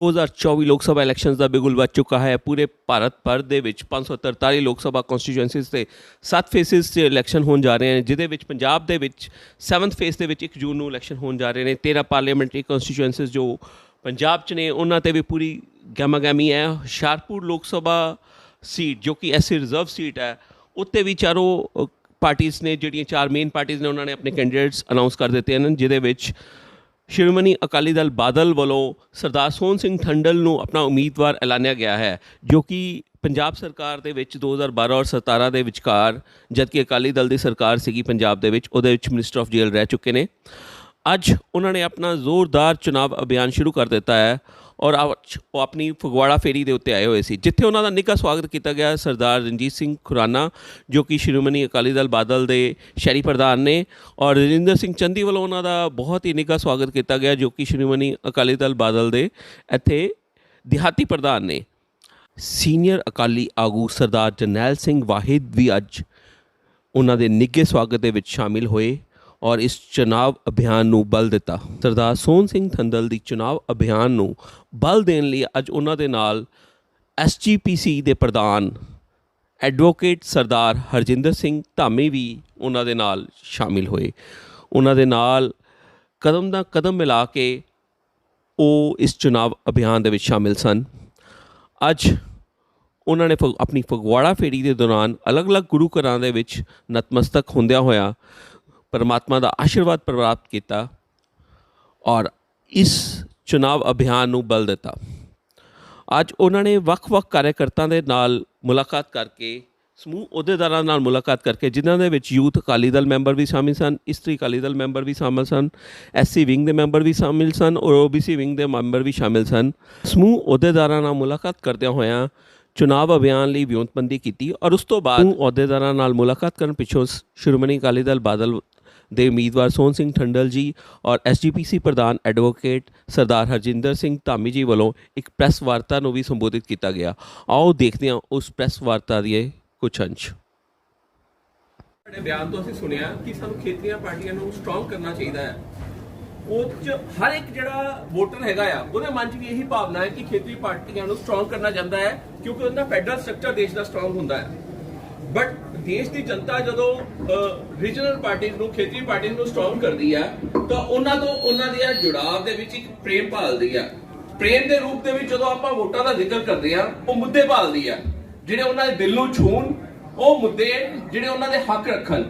2024 ਲੋਕ ਸਭਾ ਇਲੈਕਸ਼ਨਸ ਦਾ ਬਿਗੁਲ ਵੱਜ ਚੁੱਕਾ ਹੈ। ਪੂਰੇ ਭਾਰਤ ਭਰ ਦੇ ਵਿੱਚ 543 ਲੋਕ ਸਭਾ ਕਨਸਟੀਚੁਐਂਸੀਜ਼ ਤੇ 7 ਫੇਸਿਸ 'ਚ ਇਲੈਕਸ਼ਨ ਹੋਣ ਜਾ ਰਹੇ ਹਨ ਜਿਹਦੇ ਵਿੱਚ ਪੰਜਾਬ ਦੇ ਵਿੱਚ 7th ਫੇਸ ਦੇ ਵਿੱਚ 1 ਜੂਨ ਨੂੰ ਇਲੈਕਸ਼ਨ ਹੋਣ ਜਾ ਰਹੇ ਨੇ। 13 ਪਾਰਲੀਮੈਂਟਰੀ ਕਨਸਟੀਚੁਐਂਸੀਜ਼ ਜੋ ਪੰਜਾਬ 'ਚ ਨੇ, ਉਹਨਾਂ ਤੇ ਵੀ ਪੂਰੀ ਗਾਮਾਗਾਮੀ ਹੈ। ਹੁਸ਼ਿਆਰਪੁਰ ਲੋਕ ਸਭਾ ਸੀਟ ਜੋ ਕਿ ਐਸੀ ਰਿਜ਼ਰਵ ਸੀਟ ਹੈ, ਉੱਤੇ ਵੀ ਚਾਰੋਂ ਪਾਰਟੀਆਂ ਨੇ, ਜਿਹੜੀਆਂ ਚਾਰ ਮੇਨ ਪਾਰਟੀਆਂ ਨੇ, ਉਹਨਾਂ ਨੇ ਆਪਣੇ ਕੈਂਡੀਡੇਟਸ ਅਨਾਉਂਸ ਕਰ ਦਿੱਤੇ ਹਨ, ਜਿਹਦੇ ਵਿੱਚ ਸ਼੍ਰੋਮਣੀ ਅਕਾਲੀ ਦਲ ਬਾਦਲ ਵੱਲੋਂ ਸਰਦਾਰ ਸੋਹਣ ਸਿੰਘ ਠੰਡਲ ਨੂੰ ਆਪਣਾ ਉਮੀਦਵਾਰ ਐਲਾਨਿਆ ਗਿਆ ਹੈ, ਜੋ ਕਿ ਪੰਜਾਬ ਸਰਕਾਰ ਦੇ ਵਿੱਚ 2012 ਔਰ 17 ਦੇ ਵਿਚਕਾਰ, ਜਦਕਿ ਅਕਾਲੀ ਦਲ ਦੀ ਸਰਕਾਰ ਸੀਗੀ ਪੰਜਾਬ ਦੇ ਵਿੱਚ, ਉਹਦੇ ਵਿੱਚ ਮਿਨਿਸਟਰ ਆਫ ਜੇਲ੍ਹ ਰਹਿ ਚੁੱਕੇ ਨੇ। ਅੱਜ ਉਹਨਾਂ ਨੇ ਆਪਣਾ ਜ਼ੋਰਦਾਰ ਚੁਣਾਵ ਅਭਿਆਨ ਸ਼ੁਰੂ ਕਰ ਦਿੱਤਾ ਹੈ ਔਰ ਅੱਜ ਉਹ ਆਪਣੀ ਫਗਵਾੜਾ ਫੇਰੀ ਦੇ ਉੱਤੇ ਆਏ ਹੋਏ ਸੀ, ਜਿੱਥੇ ਉਹਨਾਂ ਦਾ ਨਿੱਘਾ ਸਵਾਗਤ ਕੀਤਾ ਗਿਆ ਸਰਦਾਰ ਰਣਜੀਤ ਸਿੰਘ ਖੁਰਾਨਾ, ਜੋ ਕਿ ਸ਼੍ਰੋਮਣੀ ਅਕਾਲੀ ਦਲ ਬਾਦਲ ਦੇ ਸ਼ਹਿਰੀ ਪ੍ਰਧਾਨ ਨੇ, ਔਰ ਰਜਿੰਦਰ ਸਿੰਘ ਚੰਦੀ ਵੱਲੋਂ ਉਹਨਾਂ ਦਾ ਬਹੁਤ ਹੀ ਨਿੱਘਾ ਸਵਾਗਤ ਕੀਤਾ ਗਿਆ, ਜੋ ਕਿ ਸ਼੍ਰੋਮਣੀ ਅਕਾਲੀ ਦਲ ਬਾਦਲ ਦੇ ਇੱਥੇ ਦਿਹਾਤੀ ਪ੍ਰਧਾਨ ਨੇ। ਸੀਨੀਅਰ ਅਕਾਲੀ ਆਗੂ ਸਰਦਾਰ ਜਰਨੈਲ ਸਿੰਘ ਵਾਹਿਦ ਵੀ ਅੱਜ ਉਹਨਾਂ ਦੇ ਨਿੱਘੇ ਸਵਾਗਤ ਦੇ ਵਿੱਚ ਸ਼ਾਮਿਲ ਹੋਏ। ਔਰ ਇਸ ਚੁਣਾਵ ਅਭਿਆਨ ਨੂੰ ਬਲ ਦਿੱਤਾ। ਸਰਦਾਰ ਸੋਹਣ ਸਿੰਘ ਥੰਦਲ ਦੀ ਚੁਣਾਵ ਅਭਿਆਨ ਨੂੰ ਬਲ ਦੇਣ ਲਈ ਅੱਜ ਉਹਨਾਂ ਦੇ ਨਾਲ ਐਸਜੀਪੀਸੀ ਦੇ ਪ੍ਰਧਾਨ ਐਡਵੋਕੇਟ ਸਰਦਾਰ ਹਰਜਿੰਦਰ ਸਿੰਘ ਧਾਮੀ ਵੀ ਉਹਨਾਂ ਦੇ ਨਾਲ ਸ਼ਾਮਿਲ ਹੋਏ। ਉਹਨਾਂ ਦੇ ਨਾਲ ਕਦਮ ਦਾ ਕਦਮ ਮਿਲਾ ਕੇ ਉਹ ਇਸ ਚੁਣਾਵ ਅਭਿਆਨ ਦੇ ਵਿੱਚ ਸ਼ਾਮਿਲ ਸਨ। ਅੱਜ ਉਹਨਾਂ ਨੇ ਫਗ- ਆਪਣੀ ਫਗਵਾੜਾ ਫੇਰੀ ਦੇ ਦੌਰਾਨ ਅਲੱਗ-ਅਲੱਗ ਗੁਰੂ ਘਰਾਂ ਦੇ ਵਿੱਚ ਨਤਮਸਤਕ ਹੁੰਦਿਆਂ ਹੋਇਆ ਪਰਮਾਤਮਾ ਦਾ ਆਸ਼ੀਰਵਾਦ ਪ੍ਰਾਪਤ ਕੀਤਾ ਔਰ ਇਸ ਚੁਣਾਵ ਅਭਿਆਨ ਨੂੰ ਬਲ ਦਿੱਤਾ। ਅੱਜ ਉਹਨਾਂ ਨੇ ਵੱਖ-ਵੱਖ ਕਾਰਜਕਰਤਾਵਾਂ ਦੇ ਨਾਲ ਮੁਲਾਕਾਤ ਕਰਕੇ, ਸਮੂਹ ਅਹੁਦੇਦਾਰਾਂ ਨਾਲ ਮੁਲਾਕਾਤ ਕਰਕੇ, ਜਿਨ੍ਹਾਂ ਦੇ ਵਿੱਚ ਯੂਥ ਅਕਾਲੀ ਦਲ ਮੈਂਬਰ ਵੀ ਸ਼ਾਮਿਲ ਸਨ, ਇਸਤਰੀ ਅਕਾਲੀ ਦਲ ਮੈਂਬਰ ਵੀ ਸ਼ਾਮਿਲ ਸਨ ਐਸਸੀ ਵਿੰਗ ਦੇ ਮੈਂਬਰ ਵੀ ਸ਼ਾਮਿਲ ਸਨ, ਔਰ ਓਬੀਸੀ ਵਿੰਗ ਦੇ ਮੈਂਬਰ ਵੀ ਸ਼ਾਮਿਲ ਸਨ। ਸਮੂਹ ਅਹੁਦੇਦਾਰਾਂ ਨਾਲ ਮੁਲਾਕਾਤ ਕਰਦਿਆਂ ਹੋਇਆਂ ਚੁਣਾਵ ਅਭਿਆਨ ਲਈ ਵਿਉਂਤਬੰਦੀ ਕੀਤੀ ਔਰ ਉਸ ਤੋਂ ਬਾਅਦ ਅਹੁਦੇਦਾਰਾਂ ਨਾਲ ਮੁਲਾਕਾਤ ਕਰਨ ਪਿੱਛੋਂ ਸ- ਸ਼੍ਰੋਮਣੀ ਅਕਾਲੀ ਦਲ ਬਾਦਲ ਦੇ ਉਮੀਦਵਾਰ ਸੋਹਣ ਸਿੰਘ ਠੰਡਲ ਜੀ ਔਰ ਐਸਜੀਪੀਸੀ ਪ੍ਰਧਾਨ ਐਡਵੋਕੇਟ ਸਰਦਾਰ ਹਰਜਿੰਦਰ ਸਿੰਘ ਧਾਮੀ ਜੀ ਵੱਲੋਂ ਇੱਕ ਪ੍ਰੈਸ ਵਾਰਤਾ ਨੂੰ ਵੀ ਸੰਬੋਧਿਤ ਕੀਤਾ ਗਿਆ। ਆਓ ਦੇਖਦੇ ਹਾਂ ਉਸ ਪ੍ਰੈਸ ਵਾਰਤਾ ਦੇ ਕੁਝ ਅੰਸ਼। ਤੁਹਾਡੇ ਬਿਆਨ ਤੋਂ ਅਸੀਂ ਸੁਣਿਆ ਕਿ ਸਾਨੂੰ ਖੇਤਰੀਆਂ ਪਾਰਟੀਆਂ ਨੂੰ ਸਟਰੋਂਗ ਕਰਨਾ ਚਾਹੀਦਾ ਹੈ। ਉਹ ਚ ਹਰ ਇੱਕ ਜਿਹੜਾ ਵੋਟਰ ਹੈਗਾ ਆ, ਉਹਦੇ ਮਨ 'ਚ ਵੀ ਇਹੀ ਭਾਵਨਾ ਹੈ ਕਿ ਖੇਤਰੀ ਪਾਰਟੀਆਂ ਨੂੰ ਸਟਰੋਂਗ ਕਰਨਾ ਚਾਹੁੰਦਾ ਹੈ, ਕਿਉਂਕਿ ਉਹਨਾਂ ਫੈਡਰਲ ਸਟਰਕਚਰ ਦੇਸ਼ ਦਾ ਸਟਰੋਂਗ ਹੁੰਦਾ ਹੈ। ਬਟ ਦੇਸ਼ ਦੀ ਜਨਤਾ ਜਦੋਂ ਰੀਜਨਲ ਪਾਰਟੀਆਂ ਨੂੰ, ਖੇਤਰੀ ਪਾਰਟੀਆਂ ਨੂੰ ਸਟਰੋਂਗ ਕਰਦੀ ਆ, ਤਾਂ ਉਹਨਾਂ ਤੋਂ ਉਹਨਾਂ ਦੇ ਜੁੜਾਵ ਦੇ ਵਿੱਚ ਇੱਕ ਪ੍ਰੇਮ ਭਾਲਦੀ ਆ। ਪ੍ਰੇਮ ਦੇ ਰੂਪ ਦੇ ਵਿੱਚ ਜਦੋਂ ਆਪਾਂ ਵੋਟਾਂ ਦਾ ਜ਼ਿਕਰ ਕਰਦੇ ਆ, ਉਹ ਮੁੱਦੇ ਭਾਲਦੀ ਆ। ਜਿਹੜੇ ਉਹਨਾਂ ਦੇ ਦਿਲ ਨੂੰ ਛੂਹਣ, ਉਹ ਮੁੱਦੇ ਜਿਹੜੇ ਉਹਨਾਂ ਦੇ ਹੱਕ ਰੱਖਣ।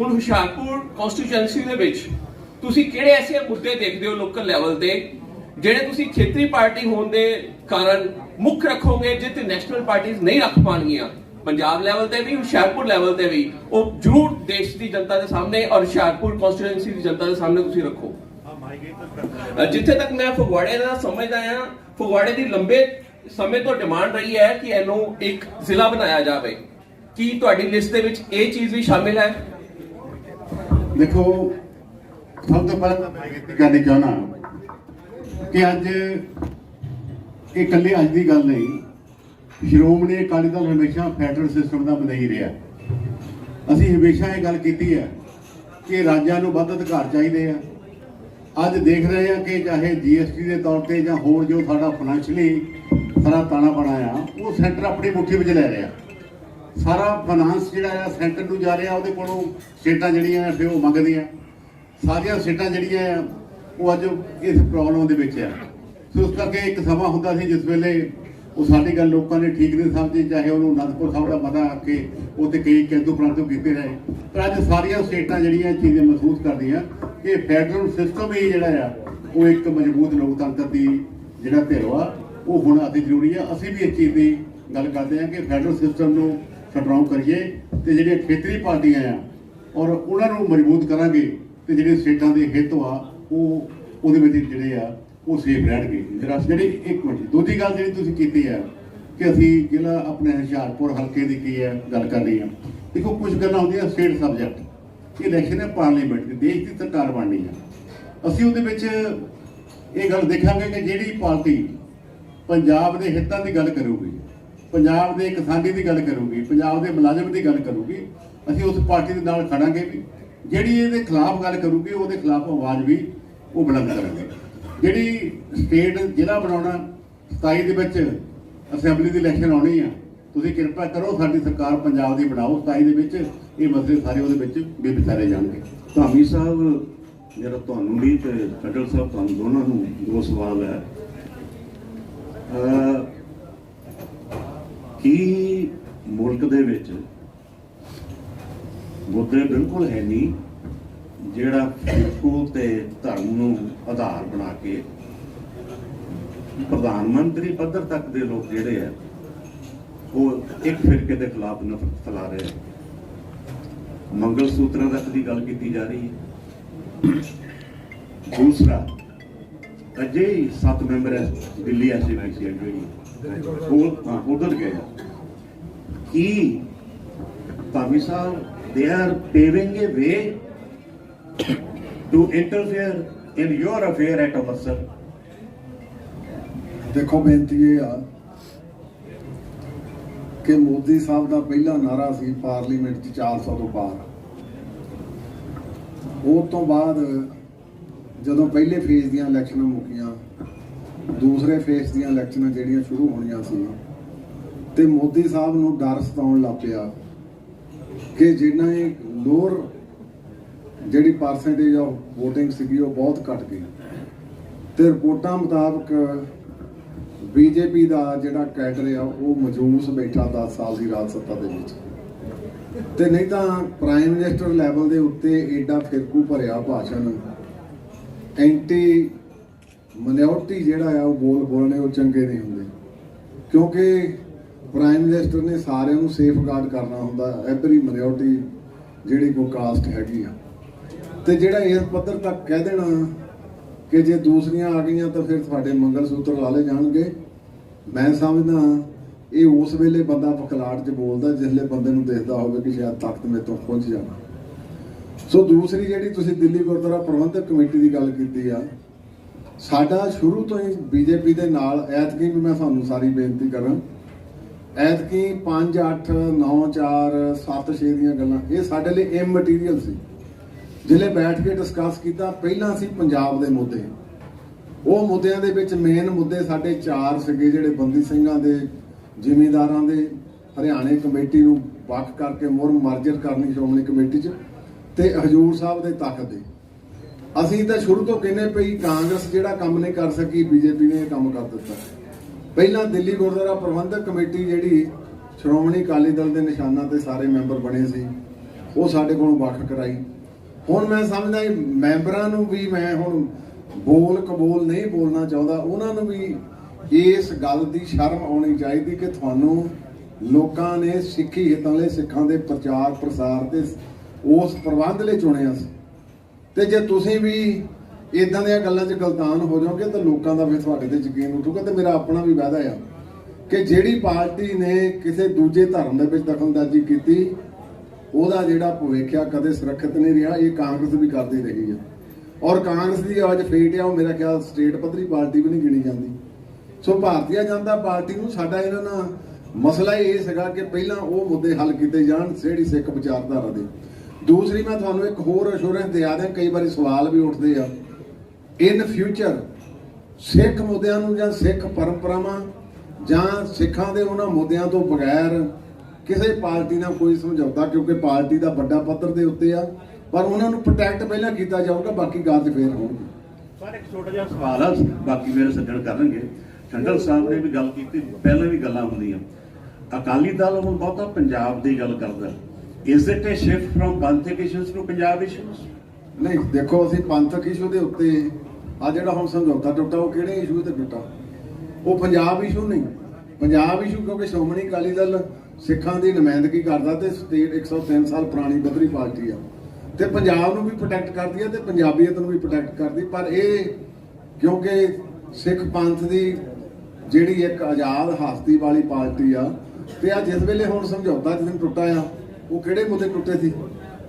ਹੁਣ ਹੁਸ਼ਿਆਰਪੁਰ ਕਨਸਟੀਚੁਐਂਸੀ ਦੇ ਵਿੱਚ ਤੁਸੀਂ ਕਿਹੜੇ ਐਸੇ ਮੁੱਦੇ ਦੇਖਦੇ ਹੋ ਲੋਕਲ ਲੈਵਲ ਤੇ, ਜਿਹੜੇ ਤੁਸੀਂ ਖੇਤਰੀ ਪਾਰਟੀ ਹੋਣ ਦੇ ਕਾਰਨ ਮੁੱਖ ਰੱਖੋਗੇ, ਜਿੱਥੇ ਨੈਸ਼ਨਲ ਪਾਰਟੀਆਂ ਨਹੀਂ ਰੱਖ ਪਾਣਗੀਆਂ ਪੰਜਾਬ ਲੈਵਲ ਤੇ ਵੀ ਹੁਸ਼ਿਆਰਪੁਰ ਲੈਵਲ ਤੇ ਵੀ ਉਹ ਜ਼ਰੂਰ ਦੇਸ਼ ਦੀ ਜਨਤਾ ਦੇ ਸਾਹਮਣੇ ਔਰ ਹੁਸ਼ਿਆਰਪੁਰ ਕਨਸਟੀਚੁਐਂਸੀ ਦੀ ਜਨਤਾ ਦੇ ਸਾਹਮਣੇ ਤੁਸੀਂ ਰੱਖੋ। ਜਿੱਥੇ ਤੱਕ ਮੈਂ ਫਗਵਾੜੇ ਦਾ ਸਮਝਦਾ ਆ ਫਗਵਾੜੇ ਦੀ ਲੰਬੇ ਸਮੇਂ ਤੋਂ ਡਿਮਾਂਡ ਰਹੀ ਹੈ ਕਿ ਇਹਨੂੰ ਇੱਕ ਜ਼ਿਲ੍ਹਾ ਬਣਾਇਆ ਜਾਵੇ। ਕੀ ਤੁਹਾਡੀ ਲਿਸਟ ਦੇ ਵਿੱਚ ਇਹ ਚੀਜ਼ ਵੀ ਸ਼ਾਮਿਲ ਹੈ? ਦੇਖੋ ਸਭ ਤੋਂ ਪਹਿਲਾਂ ਮੈਂ ਇਹ ਕਰਨੀ ਚਾਹਣਾ ਕਿ ਅੱਜ ਇਹ ਇਕੱਲੇ ਅੱਜ ਦੀ ਗੱਲ ਨਹੀਂ ਸ਼੍ਰੋਮਣੀ ਅਕਾਲੀ ਦਲ ਹਮੇਸ਼ਾ ਫੈਡਰਲ ਸਿਸਟਮ ਦਾ ਬਣਾਈ ਰਿਹਾ ਅਸੀਂ ਹਮੇਸ਼ਾ ਇਹ ਗੱਲ ਕੀਤੀ ਹੈ ਕਿ ਰਾਜਾਂ ਨੂੰ ਵੱਧ ਅਧਿਕਾਰ ਚਾਹੀਦੇ ਆ। ਅੱਜ ਦੇਖ ਰਹੇ ਆ ਕਿ ਚਾਹੇ ਜੀਐਸਟੀ ਦੇ ਤੌਰ ਤੇ ਜਾਂ ਹੋਰ ਜੋ ਸਾਡਾ ਫਾਈਨੈਂਸ਼ਲੀ ਸਾਰਾ ਤਾਣਾ ਬਣਾ ਆ, ਉਹ ਸੈਂਟਰ ਆਪਣੀ ਮੁੱਠੀ ਵਿੱਚ ਲੈ ਰਿਹਾ। ਸਾਰਾ ਫਾਈਨਾਂਸ ਜਿਹੜਾ ਆ, ਸੈਂਟਰ ਨੂੰ ਜਾ ਰਿਹਾ, ਉਹਦੇ ਕੋਲੋਂ ਸਟੇਟਾਂ ਜਿਹੜੀਆਂ ਆ, ਫਿਰ ਉਹ ਮੰਗਦੀਆਂ। ਸਾਰੀਆਂ ਸਟੇਟਾਂ ਜਿਹੜੀਆਂ ਆ, ਉਹ ਅੱਜ ਇਸ ਪ੍ਰੋਬਲਮ ਦੇ ਵਿੱਚ ਆ। ਸੋ ਉਸ ਕਰਕੇ ਇੱਕ ਸਮਾਂ ਹੁੰਦਾ ਸੀ ਜਿਸ ਵੇਲੇ ਉਹ ਸਾਡੀ ਗੱਲ ਲੋਕਾਂ ਨੇ ਠੀਕ ਨਹੀਂ ਸਮਝੀ, ਚਾਹੇ ਉਹਨੂੰ ਅਨੰਦਪੁਰ ਸਾਹਿਬ ਦਾ ਮਤਾ ਆ ਕੇ ਉੱਥੇ ਕਈ ਕੇਂਦੂ ਪ੍ਰਾਂਤੋਂ ਕੀਤੇ ਰਹੇ। ਪਰ ਅੱਜ ਸਾਰੀਆਂ ਸਟੇਟਾਂ ਜਿਹੜੀਆਂ ਇਹ ਚੀਜ਼ਾਂ ਮਹਿਸੂਸ ਕਰਦੀਆਂ ਕਿ ਫੈਡਰਲ ਸਿਸਟਮ ਹੀ ਜਿਹੜਾ ਆ, ਉਹ ਇੱਕ ਮਜ਼ਬੂਤ ਲੋਕਤੰਤਰ ਦੀ ਜਿਹੜਾ ਧਿਰਵਾ ਉਹ ਹੁਣ ਅਤੀ ਜ਼ਰੂਰੀ ਆ। ਅਸੀਂ ਵੀ ਇਸ ਚੀਜ਼ ਦੀ ਗੱਲ ਕਰਦੇ ਹਾਂ ਕਿ ਫੈਡਰਲ ਸਿਸਟਮ ਨੂੰ ਸਟਰੋਂਗ ਕਰੀਏ ਤੇ ਜਿਹੜੀਆਂ ਖੇਤਰੀ ਪਾਰਟੀਆਂ ਆ, ਔਰ ਉਹਨਾਂ ਨੂੰ ਮਜ਼ਬੂਤ ਕਰਾਂਗੇ ਤੇ ਜਿਹੜੇ ਸਟੇਟਾਂ ਦੇ ਹਿੱਤ ਆ, ਉਹ ਉਹਦੇ ਵਿੱਚ ਜਿਹੜੇ ਆ ਉਹ ਸੇਫ ਰਹਿਣਗੇ ਜਿਹੜਾ ਜਿਹੜੀ ਇੱਕ ਮਿੰਟ ਦੂਜੀ ਗੱਲ ਜਿਹੜੀ ਤੁਸੀਂ ਕੀਤੀ ਹੈ ਕਿ ਅਸੀਂ ਜ਼ਿਲ੍ਹਾ ਆਪਣੇ ਹੁਸ਼ਿਆਰਪੁਰ ਹਲਕੇ ਦੀ ਕੀ ਹੈ, ਗੱਲ ਕਰ ਰਹੀ ਹਾਂ। ਦੇਖੋ, ਕੁਝ ਗੱਲਾਂ ਹੁੰਦੀਆਂ ਸਟੇਟ ਸਬਜੈਕਟ ਇਲੈਕਸ਼ਨ ਹੈ ਪਾਰਲੀਮੈਂਟ ਦੀ ਦੇਸ਼ ਦੀ ਸਰਕਾਰ ਬਣਨੀ ਹੈ। ਅਸੀਂ ਉਹਦੇ ਵਿੱਚ ਇਹ ਗੱਲ ਦੇਖਾਂਗੇ ਕਿ ਜਿਹੜੀ ਪਾਰਟੀ ਪੰਜਾਬ ਦੇ ਹਿੱਤਾਂ ਦੀ ਗੱਲ ਕਰੂਗੀ, ਪੰਜਾਬ ਦੇ ਕਿਸਾਨੀ ਦੀ ਗੱਲ ਕਰੂਗੀ, ਪੰਜਾਬ ਦੇ ਮੁਲਾਜ਼ਮ ਦੀ ਗੱਲ ਕਰੂਗੀ, ਅਸੀਂ ਉਸ ਪਾਰਟੀ ਦੇ ਨਾਲ ਖੜਾਂਗੇ ਵੀ। ਜਿਹੜੀ ਇਹਦੇ ਖਿਲਾਫ ਗੱਲ ਕਰੂਗੀ, ਉਹਦੇ ਖਿਲਾਫ ਆਵਾਜ਼ ਵੀ ਉਹ ਬੁਲੰਦ ਕਰਾਂਗੇ। ਜਿਹੜੀ ਸਟੇਟ ਜ਼ਿਲ੍ਹਾ ਬਣਾਉਣਾ 27 ਦੇ ਵਿੱਚ ਅਸੈਂਬਲੀ ਦੀ ਇਲੈਕਸ਼ਨ ਆਉਣੀ ਆ ਤੁਸੀਂ ਕਿਰਪਾ ਕਰੋ ਸਾਡੀ ਸਰਕਾਰ ਪੰਜਾਬ ਦੀ ਬਣਾਓ 27 ਦੇ ਵਿੱਚ ਇਹ ਮਸਲੇ ਸਾਰੇ ਉਹਦੇ ਵਿੱਚ ਵੀ ਵਿਚਾਰੇ ਜਾਣਗੇ। ਧਾਮੀ ਸਾਹਿਬ ਜਿਹੜਾ ਤੁਹਾਨੂੰ ਵੀ ਤੇ ਖੱਟਰ ਸਾਹਿਬ ਤੁਹਾਨੂੰ ਦੋਨਾਂ ਨੂੰ ਦੋ ਸਵਾਲ ਹੈ। ਅਹ, ਕੀ ਮੁਲਕ ਦੇ ਵਿੱਚ ਮੁੱਦੇ ਬਿਲਕੁਲ ਹੈ ਨਹੀਂ? ਜਿਹੜਾ ਫਿਰਕੂ ਤੇ ਧਰਮ ਨੂੰ ਆਧਾਰ ਬਣਾ ਕੇ ਪ੍ਰਧਾਨ ਮੰਤਰੀ ਪੱਧਰ ਤੱਕ ਦੇ ਲੋਕ ਜਿਹੜੇ ਆ, ਉਹ ਇੱਕ ਫਿਰਕੇ ਦੇ ਖਿਲਾਫ ਨਫ਼ਰਤ ਫੈਲਾ ਰਹੇ ਆ। ਮੰਗਲ ਸੂਤਰਾਂ ਤੱਕ ਦੀ ਗੱਲ ਕੀਤੀ ਜਾ ਰਹੀ ਹੈ। ਦੂਸਰਾ ਅਜੇ ਹੀ ਸੱਤ ਮੈਂਬਰ ਹੈ, ਦਿੱਲੀ ਐਸਜੀਪੀਸੀ ਹੈ ਜਿਹੜੀ। ਉਹ ਉਧਰ ਗਏ ਕੀ ਧਾਮੀ ਸਾਹਿਬ ਦੇ are paving a way to interfere in your affair at Amritsar ਦੇਖੋ, ਬੇਨਤੀ ਇਹ ਆ ਕਿ ਮੋਦੀ ਸਾਹਿਬ ਦਾ ਪਹਿਲਾ ਨਾਰਾ ਸੀ ਪਾਰਲੀਮੈਂਟ 'ਚ 400 ਤੋਂ ਪਾਰ ਉਹ ਤੋਂ ਬਾਅਦ ਜਦੋਂ ਪਹਿਲੇ ਫੇਜ਼ ਦੀਆਂ ਇਲੈਕਸ਼ਨਾਂ ਮੁੱਕੀਆਂ, ਦੂਸਰੇ ਫੇਜ਼ ਦੀਆਂ ਇਲੈਕਸ਼ਨਾਂ ਜਿਹੜੀਆਂ ਸ਼ੁਰੂ ਹੋਣੀਆਂ ਸੀ, ਤੇ ਮੋਦੀ ਸਾਹਿਬ ਨੂੰ ਡਰ ਸਤਾਉਣ ਲੱਗ ਪਿਆ ਕਿ ਜਿੰਨਾ ਇਹ ਲੋਅਰ ਜਿਹੜੀ ਪਰਸੈਂਟੇਜ ਆਫ VOTING ਸੀਗੀ ਉਹ ਬਹੁਤ ਘਟ ਗਈ। ਤੇ ਰਿਪੋਰਟਾਂ ਮੁਤਾਬਕ ਬੀਜੇਪੀ ਦਾ ਜਿਹੜਾ ਕੈਡਰ ਆ, ਉਹ ਮਜੂਸ ਬੈਠਾ 10 ਸਾਲ ਦੀ ਰਾਜ ਸੱਤਾ ਦੇ ਵਿੱਚ। ਤੇ ਨਹੀਂ ਤਾਂ ਪ੍ਰਾਈਮ ਮਿਨਿਸਟਰ ਲੈਵਲ ਦੇ ਉੱਤੇ ਏਡਾ ਫਿਰਕੂ ਭਰਿਆ ਭਾਸ਼ਣ। ਐਂਟੀ ਮਨਿਓਰਟੀ ਜਿਹੜਾ ਆ, ਉਹ ਬੋਲ ਬੋਲਣੇ ਉਹ ਚੰਗੇ ਨਹੀਂ ਹੁੰਦੇ। ਕਿਉਂਕਿ ਪ੍ਰਾਈਮ ਮਿਨਿਸਟਰ ਨੇ ਸਾਰਿਆਂ ਨੂੰ ਸੇਫਗਾਰਡ ਕਰਨਾ ਹੁੰਦਾ ਐਵਰੀ ਮਨਿਓਰਟੀ ਜਿਹੜੀ ਕੋ ਕਾਸਟ ਹੈਗੀ ਆ। ਤੇ ਜਿਹੜਾ ਇਸ ਪੱਧਰ ਤੱਕ ਕਹਿ ਦੇਣਾ ਕਿ ਜੇ ਦੂਸਰੀਆਂ ਆ ਗਈਆਂ ਤਾਂ ਫਿਰ ਤੁਹਾਡੇ ਮੰਗਲ ਸੂਤਰ ਲਾ ਲਏ ਜਾਣਗੇ। ਮੈਂ ਸਮਝਦਾ ਇਹ ਉਸ ਵੇਲੇ ਬੰਦਾ ਪਖਲਾੜ 'ਚ ਬੋਲਦਾ, ਜਿਸ ਬੰਦੇ ਨੂੰ ਦੇਖਦਾ ਹੋਵੇ ਕਿ ਸ਼ਾਇਦ ਤਖਤ ਮੇਰੇ ਤੋਂ ਪਹੁੰਚ ਜਾਣਾ। ਸੋ ਦੂਸਰੀ ਜਿਹੜੀ ਤੁਸੀਂ ਦਿੱਲੀ ਗੁਰਦੁਆਰਾ ਪ੍ਰਬੰਧਕ ਕਮੇਟੀ ਦੀ ਗੱਲ ਕੀਤੀ ਆ, ਸਾਡਾ ਸ਼ੁਰੂ ਤੋਂ ਹੀ ਬੀਜੇਪੀ ਦੇ ਨਾਲ ਐਤਕੀ ਵੀ ਮੈਂ ਤੁਹਾਨੂੰ ਸਾਰੀ ਬੇਨਤੀ ਕਰਾਂ। ਐਤਕੀ 5 8 9 4 7 6 ਦੀਆਂ ਗੱਲਾਂ, ਇਹ ਸਾਡੇ ਲਈ ਇਮਟੀਰੀਅਲ ਸੀ। ਜ਼ਿਲ੍ਹੇ ਬੈਠ ਕੇ ਡਿਸਕਸ ਕੀਤਾ, ਪਹਿਲਾਂ ਸੀ ਪੰਜਾਬ ਦੇ ਮੁੱਦੇ। ਉਹ ਮੁੱਦਿਆਂ ਦੇ ਵਿੱਚ ਮੇਨ ਮੁੱਦੇ ਸਾਡੇ ਚਾਰ ਸੀਗੇ ਜਿਹੜੇ ਬੰਦੀ ਸਿੰਘਾਂ ਦੇ, ਜ਼ਿਮੀਂਦਾਰਾਂ ਦੇ, ਹਰਿਆਣੇ ਕਮੇਟੀ ਨੂੰ ਵੱਖ ਕਰਕੇ ਮੁਰ ਮਰਜਰ ਕਰਨੀ ਸ਼੍ਰੋਮਣੀ ਕਮੇਟੀ 'ਚ ਤੇ ਹਜੂਰ ਸਾਹਿਬ ਦੇ ਤਖਤ ਦੇ। ਅਸੀਂ ਤਾਂ ਸ਼ੁਰੂ ਤੋਂ ਕਹਿੰਦੇ ਪਈ ਕਾਂਗਰਸ ਜਿਹੜਾ ਕੰਮ ਨਹੀਂ ਕਰ ਸਕੀ, ਬੀਜੇਪੀ ਨੇ ਇਹ ਕੰਮ ਕਰ ਦਿੱਤਾ। ਪਹਿਲਾਂ ਦਿੱਲੀ ਗੁਰਦੁਆਰਾ ਪ੍ਰਬੰਧਕ ਕਮੇਟੀ ਜਿਹੜੀ ਸ਼੍ਰੋਮਣੀ ਅਕਾਲੀ ਦਲ ਦੇ ਨਿਸ਼ਾਨਾਂ ਤੇ ਸਾਰੇ ਮੈਂਬਰ ਬਣੇ ਸੀ, ਉਹ ਸਾਡੇ ਕੋਲੋਂ ਵੱਖ ਕਰਾਈ। ਹੁਣ ਮੈਂ ਸਮਝਦਾ ਇਹ ਮੈਂਬਰਾਂ ਨੂੰ ਵੀ ਮੈਂ ਹੁਣ ਬੋਲ ਕਬੂਲ ਨਹੀਂ ਬੋਲਣਾ ਚਾਹੁੰਦਾ, ਉਹਨਾਂ ਨੂੰ ਵੀ ਇਸ ਗੱਲ ਦੀ ਸ਼ਰਮ ਆਉਣੀ ਚਾਹੀਦੀ ਕਿ ਤੁਹਾਨੂੰ ਲੋਕਾਂ ਨੇ ਸਿੱਖੀ ਹਿੱਤਾਂ ਲਈ ਸਿੱਖਾਂ ਦੇ ਪ੍ਰਚਾਰ ਪ੍ਰਸਾਰ ਤੇ ਉਸ ਪ੍ਰਬੰਧ ਲਈ ਚੁਣਿਆ ਸੀ। ਤੇ ਜੇ ਤੁਸੀਂ ਵੀ ਇਦਾਂ ਦੀਆਂ ਗੱਲਾਂ 'ਚ ਗਲਤਾਨ ਹੋ ਜਾਓਗੇ ਤਾਂ ਲੋਕਾਂ ਦਾ ਫਿਰ ਤੁਹਾਡੇ ਤੇ ਯਕੀਨ ਉੱਠੂਗਾ ਤੇ ਮੇਰਾ ਆਪਣਾ ਵੀ ਵਾਅਦਾ ਆ ਕਿ ਜਿਹੜੀ ਪਾਰਟੀ ਨੇ ਕਿਸੇ ਦੂਜੇ ਧਰਮ ਦੇ ਵਿੱਚ ਦਖਲਅੰਦਾਜ਼ੀ ਕੀਤੀ ਉਹਦਾ ਜਿਹੜਾ ਭਵਿੱਖਿਆ ਕਦੇ ਸੁਰੱਖਿਅਤ ਨਹੀਂ ਰਿਹਾ, ਇਹ ਕਾਂਗਰਸ ਵੀ ਕਰਦੀ ਰਹੀ ਹੈ। ਔਰ ਕਾਂਗਰਸ ਦੀ ਅੱਜ ਫੇਟ ਆ, ਉਹ ਮੇਰਾ ਖਿਆਲ ਸਟੇਟ ਪੱਧਰੀ ਪਾਰਟੀ ਵੀ ਨਹੀਂ ਗਿਣੀ ਜਾਂਦੀ। ਸੋ ਭਾਰਤੀ ਜਨਤਾ ਪਾਰਟੀ ਨੂੰ ਸਾਡਾ ਇਹਨਾਂ ਨਾਲ ਮਸਲਾ ਹੀ ਇਹ ਸੀਗਾ ਕਿ ਪਹਿਲਾਂ ਉਹ ਮੁੱਦੇ ਹੱਲ ਕੀਤੇ ਜਾਣ ਜਿਹੜੀ ਸਿੱਖ ਵਿਚਾਰਧਾਰਾ ਦੇ। ਦੂਸਰੀ ਮੈਂ ਤੁਹਾਨੂੰ ਇੱਕ ਹੋਰ ਅਸ਼ੋਰੈਂਸ ਦੇ ਦਿਆਂ, ਕਈ ਵਾਰੀ ਸਵਾਲ ਵੀ ਉੱਠਦੇ ਆ। ਇਨ ਫਿਊਚਰ ਸਿੱਖ ਮੁੱਦਿਆਂ ਨੂੰ ਜਾਂ ਸਿੱਖ ਪਰੰਪਰਾਵਾਂ ਜਾਂ ਸਿੱਖਾਂ ਦੇ ਉਹਨਾਂ ਮੁੱਦਿਆਂ ਤੋਂ ਬਗੈਰ ਕਿਸੇ ਪਾਰਟੀ ਨਾਲ ਕੋਈ ਸਮਝੌਤਾ ਕਿਉਂਕਿ ਪਾਰਟੀ ਦਾ ਵੱਡਾ ਪੱਧਰ ਦੇ ਉੱਤੇ ਆ ਪਰ ਉਹਨਾਂ ਨੂੰ ਪ੍ਰੋਟੈਕਟ ਪਹਿਲਾਂ ਕੀਤਾ ਜਾਊਗਾ ਬਾਕੀ ਕਾਰਜ ਫੇਰ ਹੋਣਗੇ। ਪਰ ਇੱਕ ਛੋਟਾ ਜਿਹਾ ਸਵਾਲ ਆ ਬਾਕੀ ਮੇਰੇ ਸੱਜਣ ਕਰਨਗੇ। ਠੰਡਲ ਸਾਹਿਬ ਨੇ ਵੀ ਗੱਲ ਕੀਤੀ ਪਹਿਲਾਂ ਵੀ ਗੱਲਾਂ ਹੁੰਦੀਆਂ। ਅਕਾਲੀ ਦਲ ਹੁਣ ਬਹੁਤਾ ਪੰਜਾਬ ਦੀ ਗੱਲ ਕਰਦਾ। Is it a shift from Panthic issues to Punjab issues ਨਹੀਂ ਦੇਖੋ ਅਸੀਂ ਪੰਥਕ ਇਸ਼ੂ ਦੇ ਉੱਤੇ ਆ ਜਿਹੜਾ ਹੁਣ ਸਮਝੌਤਾ ਟੁੱਟਾ ਉਹ ਕਿਹੜੇ ਇਸ਼ੂ ਤੇ ਟੁੱਟਾ? ਉਹ ਪੰਜਾਬ ਇਸ਼ੂ ਨਹੀਂ। ਪੰਜਾਬ ਇਸ਼ੂ ਕਿਉਂਕਿ ਸ਼੍ਰੋਮਣੀ ਅਕਾਲੀ ਦਲ ਸਿੱਖਾਂ ਦੀ ਨੁਮਾਇੰਦਗੀ ਕਰਦਾ ਤੇ ਸਟੇਟ 103 ਸਾਲ ਪੁਰਾਣੀ ਬੱਧਰੀ ਪਾਰਟੀ ਆ। ਤੇ ਪੰਜਾਬ ਨੂੰ ਵੀ ਪ੍ਰੋਟੈਕਟ ਕਰਦੀ ਆ ਤੇ ਪੰਜਾਬੀਅਤ ਨੂੰ ਵੀ ਪ੍ਰੋਟੈਕਟ ਕਰਦੀ, ਪਰ ਇਹ ਕਿਉਂਕਿ ਸਿੱਖ ਪੰਥ ਦੀ ਜਿਹੜੀ ਇੱਕ ਆਜ਼ਾਦ ਹਸਤੀ ਵਾਲੀ ਪਾਰਟੀ ਆ, ਤੇ ਆ ਜਿਸ ਵੇਲੇ ਹੁਣ ਸਮਝੌਤਾ ਜਿਸ ਦਿਨ ਟੁੱਟਾ ਆ, ਉਹ ਕਿਹੜੇ ਮੁੱਦੇ ਟੁੱਟੇ ਸੀ?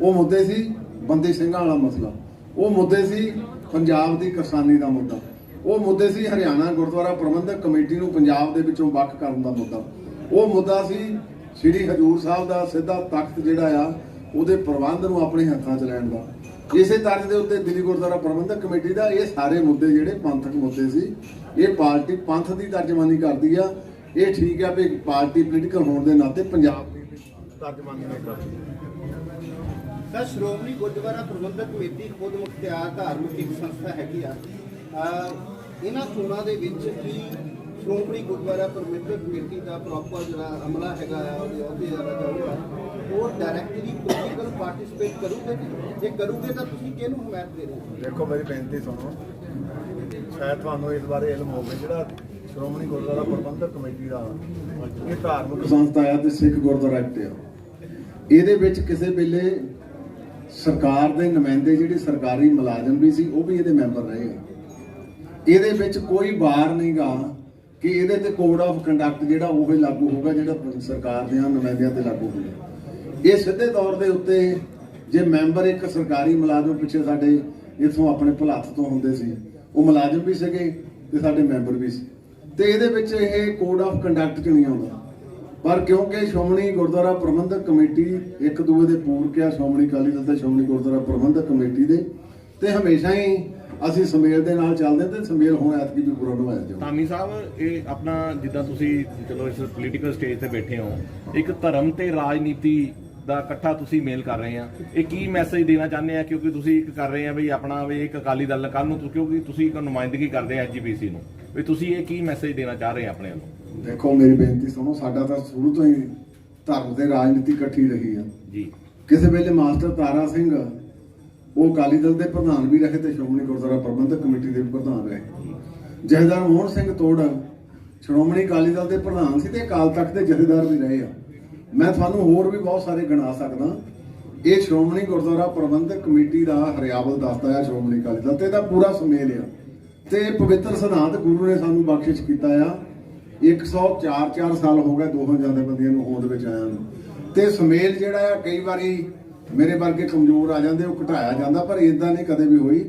ਉਹ ਮੁੱਦੇ ਸੀ ਬੰਦੀ ਸਿੰਘਾਂ ਵਾਲਾ ਮਸਲਾ, ਉਹ ਮੁੱਦੇ ਸੀ ਪੰਜਾਬ ਦੀ ਕਿਸਾਨੀ ਦਾ ਮੁੱਦਾ, ਉਹ ਮੁੱਦੇ ਸੀ ਹਰਿਆਣਾ ਗੁਰਦੁਆਰਾ ਪ੍ਰਬੰਧਕ ਕਮੇਟੀ ਨੂੰ ਪੰਜਾਬ ਦੇ ਵਿੱਚੋਂ ਵੱਖ ਕਰਨ ਦਾ ਮੁੱਦਾ, ਉਹ ਮੁੱਦਾ ਸੀ ਸ੍ਰੀ ਹਜੂਰ ਸਾਹਿਬ ਦਾ ਸਿੱਧਾ ਤਖਤ ਜਿਹੜਾ ਆ, ਉਹਦੇ ਪ੍ਰਬੰਧ ਨੂੰ ਆਪਣੇ ਹੱਥਾਂ 'ਚ ਲੈਣ ਦਾ। ਇਸੇ ਤਰ੍ਹਾਂ ਦੇ ਉੱਤੇ ਦਿੱਲੀ ਗੁਰਦੁਆਰਾ ਪ੍ਰਬੰਧਕ ਕਮੇਟੀ ਦਾ, ਇਹ ਸਾਰੇ ਮੁੱਦੇ ਜਿਹੜੇ ਪੰਥਕ ਮੁੱਦੇ ਸੀ, ਇਹ ਪਾਰਟੀ ਪੰਥ ਦੀ ਤਰਜਮਾਨੀ ਕਰਦੀ ਆ। ਇਹ ਠੀਕ ਆ ਵੀ ਪਾਰਟੀ ਪੋਲੀਟੀਕਲ ਹੋਣ ਦੇ ਨਾਤੇ ਪੰਜਾਬ ਦੀ ਤਰਜਮਾਨੀ ਨਹੀਂ ਕਰਦੀ। ਤਾਂ ਸ਼੍ਰੋਮਣੀ ਗੁਰਦੁਆਰਾ ਪ੍ਰਬੰਧਕ ਕਮੇਟੀ ਖੁਦ ਮੁਖਤਿਆਰ ਧਾਰਮਿਕ ਸੰਸਥਾ ਹੈਗੀ ਆ। ਇਹਨਾਂ ਚੋਣਾਂ ਦੇ ਵਿੱਚ ਕੀ ਸ਼੍ਰੋਮਣੀ ਗੁਰਦੁਆਰਾ ਪ੍ਰਬੰਧਕ ਕਮੇਟੀ ਦਾ ਪ੍ਰੋਪਰ ਜਿਹੜਾ ਅਮਲਾ ਹੈਗਾ ਆ ਉਹਦੇ ਉਹਦੇ ਜਿਹੜਾ ਜਾਊਗਾ ਉਹ ਡਾਇਰੈਕਟਲੀ ਪੋਲੀਟੀਕਲ ਪਾਰਟਿਸਿਪੇਟ ਕਰੂਗੇ ਜੇ ਕਰੂਗੇ ਤਾਂ ਤੁਸੀਂ ਕਿਹਨੂੰ ਹਮਾਇਤ ਦੇ ਰਹੇ ਹੋ? ਦੇਖੋ ਮੇਰੀ ਬੇਨਤੀ ਸੁਣੋ। ਸ਼ਾਇਦ ਤੁਹਾਨੂੰ ਇਸ ਬਾਰੇ ਇਲਮ ਹੋਵੇ ਜਿਹੜਾ ਸ਼੍ਰੋਮਣੀ ਗੁਰਦੁਆਰਾ ਪ੍ਰਬੰਧਕ ਕਮੇਟੀ ਦਾ ਇਹ ਧਾਰਮਿਕ ਸੰਸਥਾ ਆ ਤੇ ਸਿੱਖ ਗੁਰਦੁਆਰਾ ਐਕਟ ਆ। ਇਹਦੇ ਵਿੱਚ ਕਿਸੇ ਵੇਲੇ ਸਰਕਾਰ ਦੇ ਨੁਮਾਇੰਦੇ ਜਿਹੜੇ ਸਰਕਾਰੀ ਮੁਲਾਜ਼ਮ ਵੀ ਸੀ ਉਹ ਵੀ ਇਹਦੇ ਮੈਂਬਰ ਰਹੇ ਆ। ਇਹਦੇ ਵਿੱਚ ਕੋਈ ਬਾਰ ਨਹੀਂਗਾ ਕਿ ਇਹਦੇ ਤੇ ਕੋਡ ਆਫ ਕੰਡਕਟ ਜਿਹੜਾ ਉਹ ਹੀ ਲਾਗੂ ਹੋਊਗਾ, ਜਿਹੜਾ ਸਰਕਾਰ ਦੇ ਨੁਮਾਇੰਦਿਆਂ ਤੇ ਲਾਗੂ ਹੋਊਗਾ। ਇਹ ਸਿੱਧੇ ਤੌਰ ਦੇ ਉੱਤੇ ਜੇ ਮੈਂਬਰ ਇੱਕ ਸਰਕਾਰੀ ਮੁਲਾਜ਼ਮ ਪਿੱਛੇ ਸਾਡੇ ਇਥੋਂ ਆਪਣੇ ਭੁਲੱਥ ਤੋਂ ਹੁੰਦੇ ਸੀ, ਉਹ ਮੁਲਾਜ਼ਮ ਵੀ ਸੀਗੇ ਤੇ ਸਾਡੇ ਮੈਂਬਰ ਵੀ ਸੀ। ਤੇ ਇਹਦੇ ਵਿੱਚ ਇਹ ਕੋਡ ਆਫ ਕੰਡਕਟ ਚ ਨਹੀਂ ਆਉਂਦਾ। ਪਰ ਕਿਉਂਕਿ ਸ਼੍ਰੋਮਣੀ ਗੁਰਦੁਆਰਾ ਪ੍ਰਬੰਧਕ ਕਮੇਟੀ ਇੱਕ ਦੂਏ ਦੇ ਪੂਰਕ ਆ ਸ਼੍ਰੋਮਣੀ ਅਕਾਲੀ ਦਲ ਤੇ ਸ਼੍ਰੋਮਣੀ ਗੁਰਦੁਆਰਾ ਪ੍ਰਬੰਧਕ ਕਮੇਟੀ ਦੇ, ਤੇ ਹਮੇਸ਼ਾ ਹੀ ਅਸੀਂ ਸਮੇਲ ਦੇ ਨਾਲ ਚੱਲਦੇ ਤੇ ਸਮੇਲ ਹੁਣ ਐਤਕੀ ਵੀ ਪੂਰਾ ਨਿਭਾਇਆ ਜਾਊ ਧਾਮੀ ਸਾਹਿਬ ਇਹ ਆਪਣਾ ਜਿੱਦਾਂ ਤੁਸੀਂ ਚਲੋ ਇਸ ਪੋਲੀਟੀਕਲ ਸਟੇਜ ਤੇ ਬੈਠੇ ਹੋ ਇੱਕ ਧਰਮ ਤੇ ਰਾਜਨੀਤੀ ਦਾ ਇਕੱਠਾ ਤੁਸੀਂ ਮੇਲ ਕਰ ਰਹੇ ਆ। ਇਹ ਕੀ ਮੈਸੇਜ ਦੇਣਾ ਚਾਹੁੰਦੇ ਆ? ਕਿਉਂਕਿ ਤੁਸੀਂ ਇੱਕ ਕਰ ਰਹੇ ਆ ਵੀ ਆਪਣਾ ਵੀ ਇੱਕ ਅਕਾਲੀ ਦਲ ਕੱਲ ਨੂੰ ਕਿਉਂਕਿ ਤੁਸੀਂ ਇੱਕ ਨੁਮਾਇੰਦਗੀ ਕਰਦੇ ਆ ਐਜੀਪੀਸੀ ਨੂੰ। ਵੀ ਤੁਸੀਂ ਇਹ ਕੀ ਮੈਸੇਜ ਦੇਣਾ ਚਾਹ ਰਹੇ ਆ ਆਪਣੇ ਵੱਲੋਂ? ਦੇਖੋ ਮੇਰੀ ਬੇਨਤੀ ਸੁਣੋ ਸਾਡਾ ਤਾਂ ਸ਼ੁਰੂ ਤੋਂ ਹੀ ਧਰਮ ਤੇ ਰਾਜਨੀਤੀ ਇਕੱਠੀ ਰਹੀ ਆ। ਜੀ। ਕਿਸੇ ਵੇਲੇ ਮਾਸਟਰ ਤਾਰਾ ਸਿੰਘ ਉਹ ਅਕਾਲੀ ਦਲ ਦੇ ਪ੍ਰਧਾਨ ਵੀ ਰਹੇ ਤੇ ਸ਼੍ਰੋਮਣੀ ਗੁਰਦੁਆਰਾ ਪ੍ਰਬੰਧਕ ਕਮੇਟੀ ਦੇ ਵੀ ਪ੍ਰਧਾਨ ਰਹੇ। ਜਥੇਦਾਰ ਮੋਹਨ ਸਿੰਘ ਤੋੜ ਸ਼੍ਰੋਮਣੀ ਅਕਾਲੀ ਦਲ ਦੇ ਪ੍ਰਧਾਨ ਸੀ ਤੇ ਅਕਾਲ ਤਖਤ ਦੇ ਜਥੇਦਾਰ ਵੀ ਰਹੇ ਆ। ਮੈਂ ਤੁਹਾਨੂੰ ਹੋਰ ਵੀ ਬਹੁਤ ਸਾਰੇ ਗਿਣਾ ਸਕਦਾ। ਇਹ ਸ਼੍ਰੋਮਣੀ ਗੁਰਦੁਆਰਾ ਪ੍ਰਬੰਧਕ ਕਮੇਟੀ ਦਾ ਹਰਿਆਵਲ ਦੱਸਦਾ ਹੈ ਸ਼੍ਰੋਮਣੀ ਅਕਾਲੀ ਦਲ ਤੇ ਇਹਦਾ ਪੂਰਾ ਸੁਮੇਲ ਆ। ਤੇ ਪਵਿੱਤਰ ਸਿਧਾਂਤ ਗੁਰੂ ਨੇ ਸਾਨੂੰ ਬਖਸ਼ਿਸ਼ ਕੀਤਾ ਆ। 104 ਸਾਲ ਹੋ ਗਏ ਦੋਹਾਂ ਜਥੇਬੰਦੀਆਂ ਨੂੰ ਹੋਂਦ ਵਿੱਚ ਆਇਆ ਨੂੰ। ਤੇ ਸੁਮੇਲ ਜਿਹੜਾ ਆ, ਕਈ ਵਾਰੀ ਮੇਰੇ ਵਰਗੇ ਕਮਜ਼ੋਰ ਆ ਜਾਂਦੇ ਉਹ ਘਟਾਇਆ ਜਾਂਦਾ ਪਰ ਇਦਾਂ ਨਹੀਂ ਕਦੇ ਵੀ ਹੋਈ।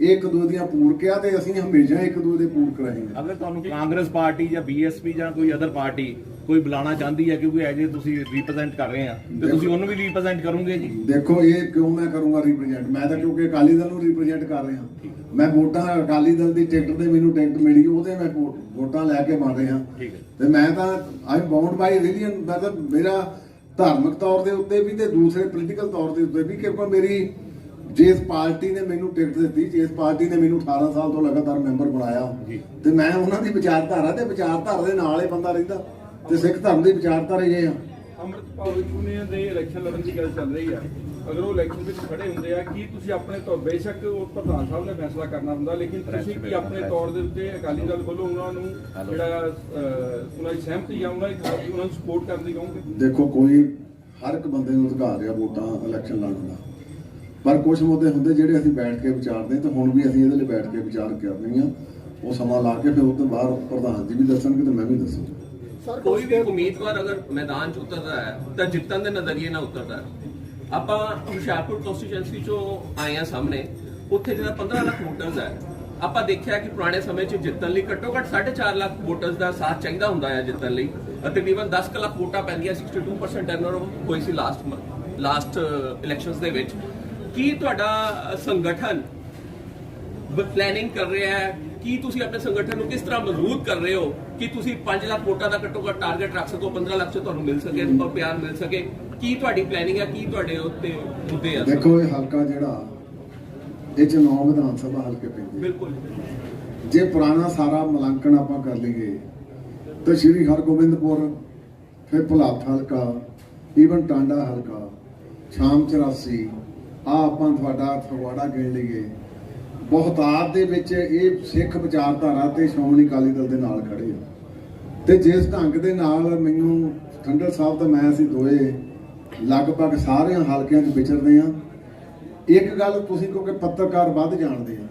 ਇਹ ਇੱਕ ਦੂਜੇ ਦੀਆਂ ਪੂਰਕਿਆ ਤੇ ਅਸੀਂ ਹਮੇਸ਼ਾ ਇੱਕ ਦੂਜੇ ਦੇ ਪੂਰਕ ਰਹਾਂਗੇ ਅਗਰ ਤੁਹਾਨੂੰ ਕਾਂਗਰਸ ਪਾਰਟੀ ਜਾਂ ਬੀਐਸਪੀ ਜਾਂ ਕੋਈ ਅਦਰ ਪਾਰਟੀ ਕੋਈ ਬੁਲਾਣਾ ਚਾਹੁੰਦੀ ਹੈ ਕਿਉਂਕਿ ਐਜੇ ਤੁਸੀਂ ਰਿਪਰੈਜ਼ੈਂਟ ਕਰ ਰਹੇ ਆ ਤੇ ਤੁਸੀਂ ਉਹਨੂੰ ਵੀ ਰਿਪਰੈਜ਼ੈਂਟ ਕਰੋਗੇ ਜੀ? ਦੇਖੋ ਇਹ ਕਿਉਂ ਮੈਂ ਕਰੂੰਗਾ ਰਿਪਰੈਜ਼ੈਂਟ ਮੈਂ ਤਾਂ ਕਿਉਂਕਿ ਅਕਾਲੀ ਦਲ ਨੂੰ ਰਿਪਰੈਜ਼ੈਂਟ ਕਰ ਰਿਹਾ। ਮੈਂ ਵੋਟਾਂ ਅਕਾਲੀ ਦਲ ਦੀ ਟਿਕਟ ਤੇ ਮੈਨੂੰ ਟਿਕਟ ਮਿਲੀ ਉਹਦੇ ਮੈਂ ਵੋਟਾਂ ਲੈ ਕੇ ਬਣ ਰਿਹਾ। ਤੇ ਮੈਂ ਤਾਂ ਆਈ ਬਾਉਂਡ ਬਾਈ ਰਿਲੀਜਨ ਮਤਲਬ ਮੇਰਾ ਧਾਰਮਿਕ ਤੌਰ ਦੇ ਉੱਤੇ ਵੀ ਤੇ ਦੂਸਰੇ ਪੋਲੀਟੀਕਲ ਤੌਰ ਦੇ ਉੱਤੇ ਵੀ ਕਿਉਂਕਿ ਮੇਰੀ ਜਿਸ ਪਾਰਟੀ ਨੇ ਮੈਨੂੰ ਟਿਕਟ ਦਿੱਤੀ ਜਿਸ ਪਾਰਟੀ ਨੇ ਮੈਨੂੰ 18 ਸਾਲ ਤੋਂ ਲਗਾਤਾਰ ਮੈਂਬਰ ਬਣਾਇਆ। ਤੇ ਮੈਂ ਉਹਨਾਂ ਦੀ ਵਿਚਾਰਧਾਰਾ ਤੇ ਵਿਚਾਰਧਾਰਾ ਦੇ ਨਾਲ ਹੀ ਬੰਦਾ ਰਹਿੰਦਾ। ਤੇ ਸਿੱਖ ਧਰਮ ਦੀ ਵਿਚਾਰਧਾਰਾ ਇਹ ਆ। ਅੰਮ੍ਰਿਤਪਾਲ ਯੂਨੀਅਨ ਦੇ ਇਲੈਕਸ਼ਨ ਲੜਨ ਦੀ ਗੱਲ ਚੱਲ ਰਹੀ ਆ। ਅਗਰ ਉਹ ਇਲੈਕਸ਼ਨ ਵਿੱਚ ਖੜੇ ਹੁੰਦੇ ਆ ਕੀ ਤੁਸੀਂ ਆਪਣੇ ਤੌਰ ਬੇਸ਼ੱਕ ਉਹ ਪ੍ਰਧਾਨ ਸਾਹਿਬ ਨੇ ਫੈਸਲਾ ਕਰਨਾ ਹੁੰਦਾ ਲੇਕਿਨ ਤੁਸੀਂ ਕੀ ਆਪਣੇ ਤੌਰ ਦੇ ਉੱਤੇ ਅਕਾਲੀ ਦਲ ਵੱਲੋਂ ਉਹਨਾਂ ਨੂੰ ਜਿਹੜਾ ਉਹਨਾਂ ਦੀ ਸਹਿਮਤੀ ਆ ਉਹਨਾਂ ਦੀ ਉਹਨਾਂ ਨੂੰ ਸਪੋਰਟ ਕਰਨ ਦੀ ਕਹੋਗੇ? ਦੇਖੋ ਕੋਈ ਹਰ ਇੱਕ ਬੰਦੇ ਨੂੰ ਅਧਿਕਾਰ ਆ ਵੋਟਾਂ ਇਲੈਕਸ਼ਨ ਲੜਨ ਦਾ। ਪਰ ਕੁਝ ਮੁੱਦੇ ਹੁੰਦੇ ਜਿਹੜੇ ਅਸੀਂ ਬੈਠ ਕੇ ਵਿਚਾਰਦੇ ਹਾਂ ਤੇ ਹੁਣ ਵੀ ਅਸੀਂ ਇਹਦੇ ਲਈ ਬੈਠ ਕੇ ਵਿਚਾਰ ਕਰਨੀ ਆ। ਉਹ ਸਮਾਂ ਲਾ ਕੇ ਫਿਰ ਉਹ ਤੋਂ ਬਾਅਦ ਪ੍ਰਧਾਨ ਜੀ ਵੀ ਦੱਸਣਗੇ ਤੇ ਮੈਂ ਵੀ ਦੱਸੂਗਾ। ਸਰ ਕੋਈ ਵੀ ਉਮੀਦਵਾਰ ਅਗਰ ਮੈਦਾਨ 'ਚ ਉਤਰਦਾ ਹੈ ਤਾਂ ਜਿੱਤਣ ਦੇ ਨਜ਼ਰੀਏ ਨਾਲ ਉਤਰਦਾ ਹੈ। ਆਪਾਂ ਹੁਸ਼ਿਆਰਪੁਰ ਕਨਸਟੀਚੁਐਂਸੀ 'ਚੋਂ ਆਏ ਆ ਸਾਹਮਣੇ, ਉੱਥੇ ਜਿਹੜਾ 15 ਲੱਖ ਵੋਟਰਸ ਹੈ, ਆਪਾਂ ਦੇਖਿਆ ਕਿ ਪੁਰਾਣੇ ਸਮੇਂ 'ਚ ਜਿੱਤਣ ਲਈ ਘੱਟੋ ਘੱਟ 4.5 ਲੱਖ ਵੋਟਰਸ ਦਾ ਸਾਥ ਚਾਹੀਦਾ ਹੁੰਦਾ ਹੈ ਜਿੱਤਣ ਲਈ ਤਕਰੀਬਨ 10 ਕੁ ਲੱਖ ਵੋਟਾਂ ਪੈਂਦੀਆਂ 62% ਟਰਨਰ ਹੋਈ ਸੀ ਲਾਸਟ ਲਾਸਟ ਇਲੈਕਸ਼ਨਸ ਦੇ ਵਿੱਚ। ਕੀ ਤੁਹਾਡਾ ਸੰਗਠਨ ਪਲੈਨਿੰਗ ਕਰ ਰਿਹਾ ਹੈ? ਕੀ ਤੁਸੀਂ ਆਪਣੇ ਸੰਗਠਨ ਨੂੰ ਕਿਸ ਤਰ੍ਹਾਂ ਮਜ਼ਬੂਤ ਕਰ ਰਹੇ ਹੋ ਕਿ ਤੁਸੀਂ 5 ਲੱਖ ਵੋਟਾਂ ਦਾ ਘੱਟੋ ਘੱਟ ਟਾਰਗੇਟ ਰੱਖ ਸਕੋ 15 ਲੱਖ ਚ ਤੁਹਾਨੂੰ ਮਿਲ ਸਕੇ ਔਰ ਪਿਆਰ ਮਿਲ ਸਕੇ? ਕੀ ਤੁਹਾਡੀ ਪਲੈਨਿੰਗ ਹੈ? ਕੀ ਤੁਹਾਡੇ ਉੱਤੇ ਮੁੱਦੇ ਆ? ਦੇਖੋ ਇਹ ਹਲਕਾ ਜਿਹੜਾ ਇਹ ਚ ਨੌ ਵਿਧਾਨ ਸਭਾ ਹਲਕੇ ਪੈਂਦੇ ਬਿਲਕੁਲ। ਜੇ ਪੁਰਾਣਾ ਸਾਰਾ ਮਲਾਂਕਣ ਆਪਾਂ ਕਰ ਲਈਏ ਤਾਂ ਸ਼੍ਰੀ ਹਰਗੋਬਿੰਦਪੁਰ ਫਿਰ ਭੁਲਾਥ ਹਲਕਾ ਈਵਨ ਟਾਂਡਾ ਹਲਕਾ ਸ਼ਾਮ 84 ਆ ਆਪਾਂ ਤੁਹਾਡਾ ਫਗਵਾੜਾ ਗਿਣ ਲਈਏ। ਬਹੁਤਾਤ ਦੇ ਵਿੱਚ ਇਹ ਸਿੱਖ ਵਿਚਾਰਧਾਰਾ ਤੇ ਸ਼੍ਰੋਮਣੀ ਅਕਾਲੀ ਦਲ ਦੇ ਨਾਲ ਖੜੇ ਆ। ਤੇ ਜਿਸ ਢੰਗ ਦੇ ਨਾਲ ਮੈਨੂੰ ਠੰਡਲ ਸਾਹਿਬ ਤੇ ਮੈਂ ਅਸੀਂ ਦੋਏ ਲਗਭਗ ਸਾਰਿਆਂ ਹਲਕਿਆਂ 'ਚ ਵਿਚਰਦੇ ਆ ਇੱਕ ਗੱਲ ਤੁਸੀਂ ਕਿਉਂਕਿ ਪੱਤਰਕਾਰ ਵੱਧ ਜਾਣਦੇ ਆ।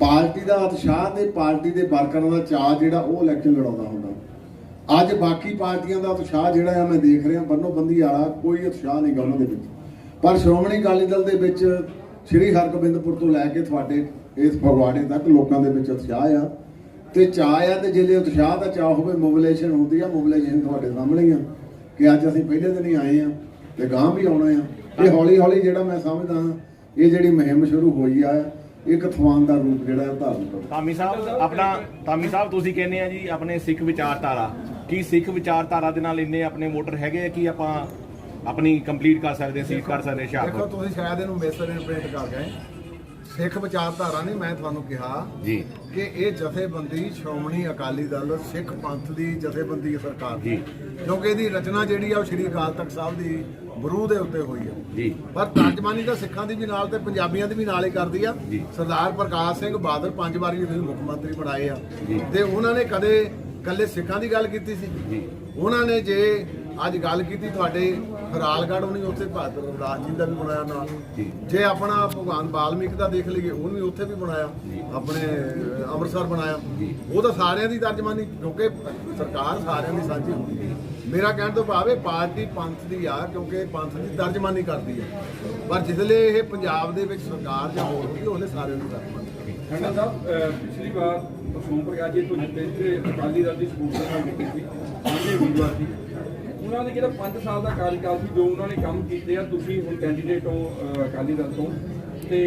ਪਾਰਟੀ ਦਾ ਉਤਸ਼ਾਹ ਤੇ ਪਾਰਟੀ ਦੇ ਵਰਕਰਾਂ ਦਾ ਚਾਅ ਜਿਹੜਾ ਉਹ ਇਲੈਕਸ਼ਨ ਲੜਾਉਂਦਾ ਹੁੰਦਾ। ਅੱਜ ਬਾਕੀ ਪਾਰਟੀਆਂ ਦਾ ਉਤਸ਼ਾਹ ਜਿਹੜਾ ਆ, ਮੈਂ ਦੇਖ ਰਿਹਾ ਬੰਨੋ ਬੰਦੀ ਵਾਲਾ ਕੋਈ ਉਤਸ਼ਾਹ ਨਹੀਂ ਗਾ ਉਹਨਾਂ ਦੇ ਵਿੱਚ। ਪਰ ਸ਼੍ਰੋਮਣੀ ਅਕਾਲੀ ਦਲ ਦੇ ਵਿੱਚ ਸ਼੍ਰੀ ਹਰਗੋਬਿੰਦਪੁਰ ਤੋਂ ਲੈ ਕੇ ਤੁਹਾਡੇ ਇਸ ਫਗਵਾੜੇ ਤੱਕ ਲੋਕਾਂ ਦੇ ਵਿੱਚ ਉਤਸ਼ਾਹ ਆ। ਤੇ ਚਾਅ ਆ ਤੇ ਜਿਹੜੇ ਉਤਸ਼ਾਹ ਦਾ ਚਾਅ ਹੋਵੇ ਮੋਬਿਲਾਈਜੇਸ਼ਨ ਹੁੰਦੀ ਆ ਮੋਬਿਲਾਈਜੇਸ਼ਨ ਤੁਹਾਡੇ ਸਾਹਮਣੇ ਆ ਕਿ ਅੱਜ ਅਸੀਂ ਪਹਿਲੇ ਦਿਨ ਹੀ ਆਏ ਆ ਤੇ ਗਾਂ ਵੀ ਆਉਣਾ ਆ। ਇਹ ਹੌਲੀ ਹੌਲੀ ਜਿਹੜਾ ਮੈਂ ਸਮਝਦਾ ਹਾਂ, ਇਹ ਜਿਹੜੀ ਮੁਹਿੰਮ ਸ਼ੁਰੂ ਹੋਈ ਆ, ਇੱਕ ਥਵਾਨ ਦਾ ਰੂਪ ਜਿਹੜਾ ਹੈ ਧਾਰਨ ਕਰਦਾ ਧਾਮੀ ਸਾਹਿਬ, ਆਪਣਾ ਧਾਮੀ ਸਾਹਿਬ, ਤੁਸੀਂ ਕਹਿੰਦੇ ਆ ਜੀ ਆਪਣੇ ਸਿੱਖ ਵਿਚਾਰਧਾਰਾ। ਕੀ ਸਿੱਖ ਵਿਚਾਰਧਾਰਾ ਦੇ ਨਾਲ ਇੰਨੇ ਆਪਣੇ ਵੋਟਰ ਹੈਗੇ ਆ ਕਿ ਆਪਾਂ ਆਪਣੀ ਕੰਪਲੀਟ ਕਰ ਸਕਦੇ ਸੀਟ ਕਰ ਸਕਦੇ ਦੇਖੋ ਹੁਸ਼ਿਆਰਪੁਰ ਤੁਸੀਂ ਸ਼ਾਇਦ ਇਹਨੂੰ ਮਿਸਰ ਇੰਟਰਪ੍ਰੀਟ ਕਰ ਗਏ ਸਿੱਖ ਵਿਚਾਰਧਾਰਾ ਨਹੀਂ ਮੈਂ ਤੁਹਾਨੂੰ ਕਿਹਾ ਜੀ ਕਿ ਇਹ ਜਥੇਬੰਦੀ ਸ਼੍ਰੋਮਣੀ ਅਕਾਲੀ ਦਲ ਸਿੱਖ ਪੰਥ ਦੀ ਜਥੇਬੰਦੀ ਸਰਕਾਰ ਦੀ। ਕਿਉਂਕਿ ਇਹਦੀ ਰਚਨਾ ਜਿਹੜੀ ਆ ਉਹ ਸ਼੍ਰੀ ਅਕਾਲ ਤਖਤ ਸਾਹਿਬ ਦੀ ਬਰੂ ਦੇ ਉੱਤੇ ਹੋਈ ਆ ਜੀ ਪਰ ਤਰਜਮਾਨੀ ਤਾਂ ਸਿੱਖਾਂ ਦੀ ਵੀ ਨਾਲ ਤੇ ਪੰਜਾਬੀਆਂ ਦੀ ਵੀ ਨਾਲ ਹੀ ਕਰਦੀ ਆ ਜੀ। ਸਰਦਾਰ ਪ੍ਰਕਾਸ਼ ਸਿੰਘ ਬਾਦਲ ਪੰਜ ਵਾਰੀ ਉਹਨੇ ਮੁੱਖ ਮੰਤਰੀ ਬਣਾਏ ਆ ਜੀ। ਤੇ ਉਹਨਾਂ ਨੇ ਕਦੇ ਕੱਲੇ ਸਿੱਖਾਂ ਦੀ ਗੱਲ ਕੀਤੀ ਸੀ ਜੀ। ਉਹਨਾਂ ਨੇ ਜੇ ਅੱਜ ਗੱਲ ਕੀਤੀ ਤੁਹਾਡੇ ਫਰਾਲਗੜ੍ਹ ਉਹਨੇ ਉੱਥੇ ਭਾਦਰ ਰਾਜ ਜੀ ਦਾ ਵੀ ਬਣਾਇਆ ਨਾਲ। ਜੀ। ਆਪਣਾ ਭਗਵਾਨ ਬਾਲਮੀਕ ਦਾ ਦੇਖ ਲਈਏ ਉਹਨੂੰ ਵੀ ਉੱਥੇ ਵੀ ਬਣਾਇਆ ਆਪਣੇ ਅੰਮ੍ਰਿਤਸਰ ਬਣਾਇਆ। ਉਹ ਤਾਂ ਸਾਰਿਆਂ ਦੀ ਤਰਜਮਾਨੀ ਕਿਉਂਕਿ ਸਰਕਾਰ ਸਾਰਿਆਂ ਦੀ ਸਾਂਝੀ ਹੁੰਦੀ ਹੈ। ਮੇਰਾ ਕਹਿਣ ਤੋਂ ਭਾਵ ਇਹ ਪਾਰਟੀ ਪੰਥ ਦੀ ਆ ਕਿਉਂਕਿ ਪੰਥ ਦੀ ਤਰਜਮਾਨੀ ਕਰਦੀ ਹੈ। ਪਰ ਜਿਸਲੇ ਇਹ ਪੰਜਾਬ ਦੇ ਵਿੱਚ ਸਰਕਾਰ ਜਾਂ ਹੋਰ ਹੁੰਦੀ ਉਹਨੇ ਸਾਰਿਆਂ ਦੀ ਤਰਜਮਾਨੀ ਕਰਦੀ ਹੈ। ਖੰਡਾ ਸਾਹਿਬ ਪਿਛਲੀ ਵਾਰ ਸੋਮ ਪ੍ਰਕਾਸ਼ ਜੀ ਤੋਂ ਜਿੱਤੇ ਤੇ ਅਕਾਲੀ ਦਲ ਦੀ ਸਪੋਰਟ ਨਾਲ ਕੀਤੀ ਸੀ। ਸਾਹਮਣੇ ਉਮੀਦਵਾਰ ਸੀ। ਉਹਨਾਂ ਦੇ ਜਿਹੜਾ 5 ਸਾਲ ਦਾ ਕਾਰਜਕਾਲ ਸੀ ਜੋ ਉਹਨਾਂ ਨੇ ਕੰਮ ਕੀਤੇ ਆ, ਤੁਸੀਂ ਹੁਣ ਕੈਂਡੀਡੇਟ ਹੋ ਅਕਾਲੀ ਦਲ ਤੋਂ। ਤੇ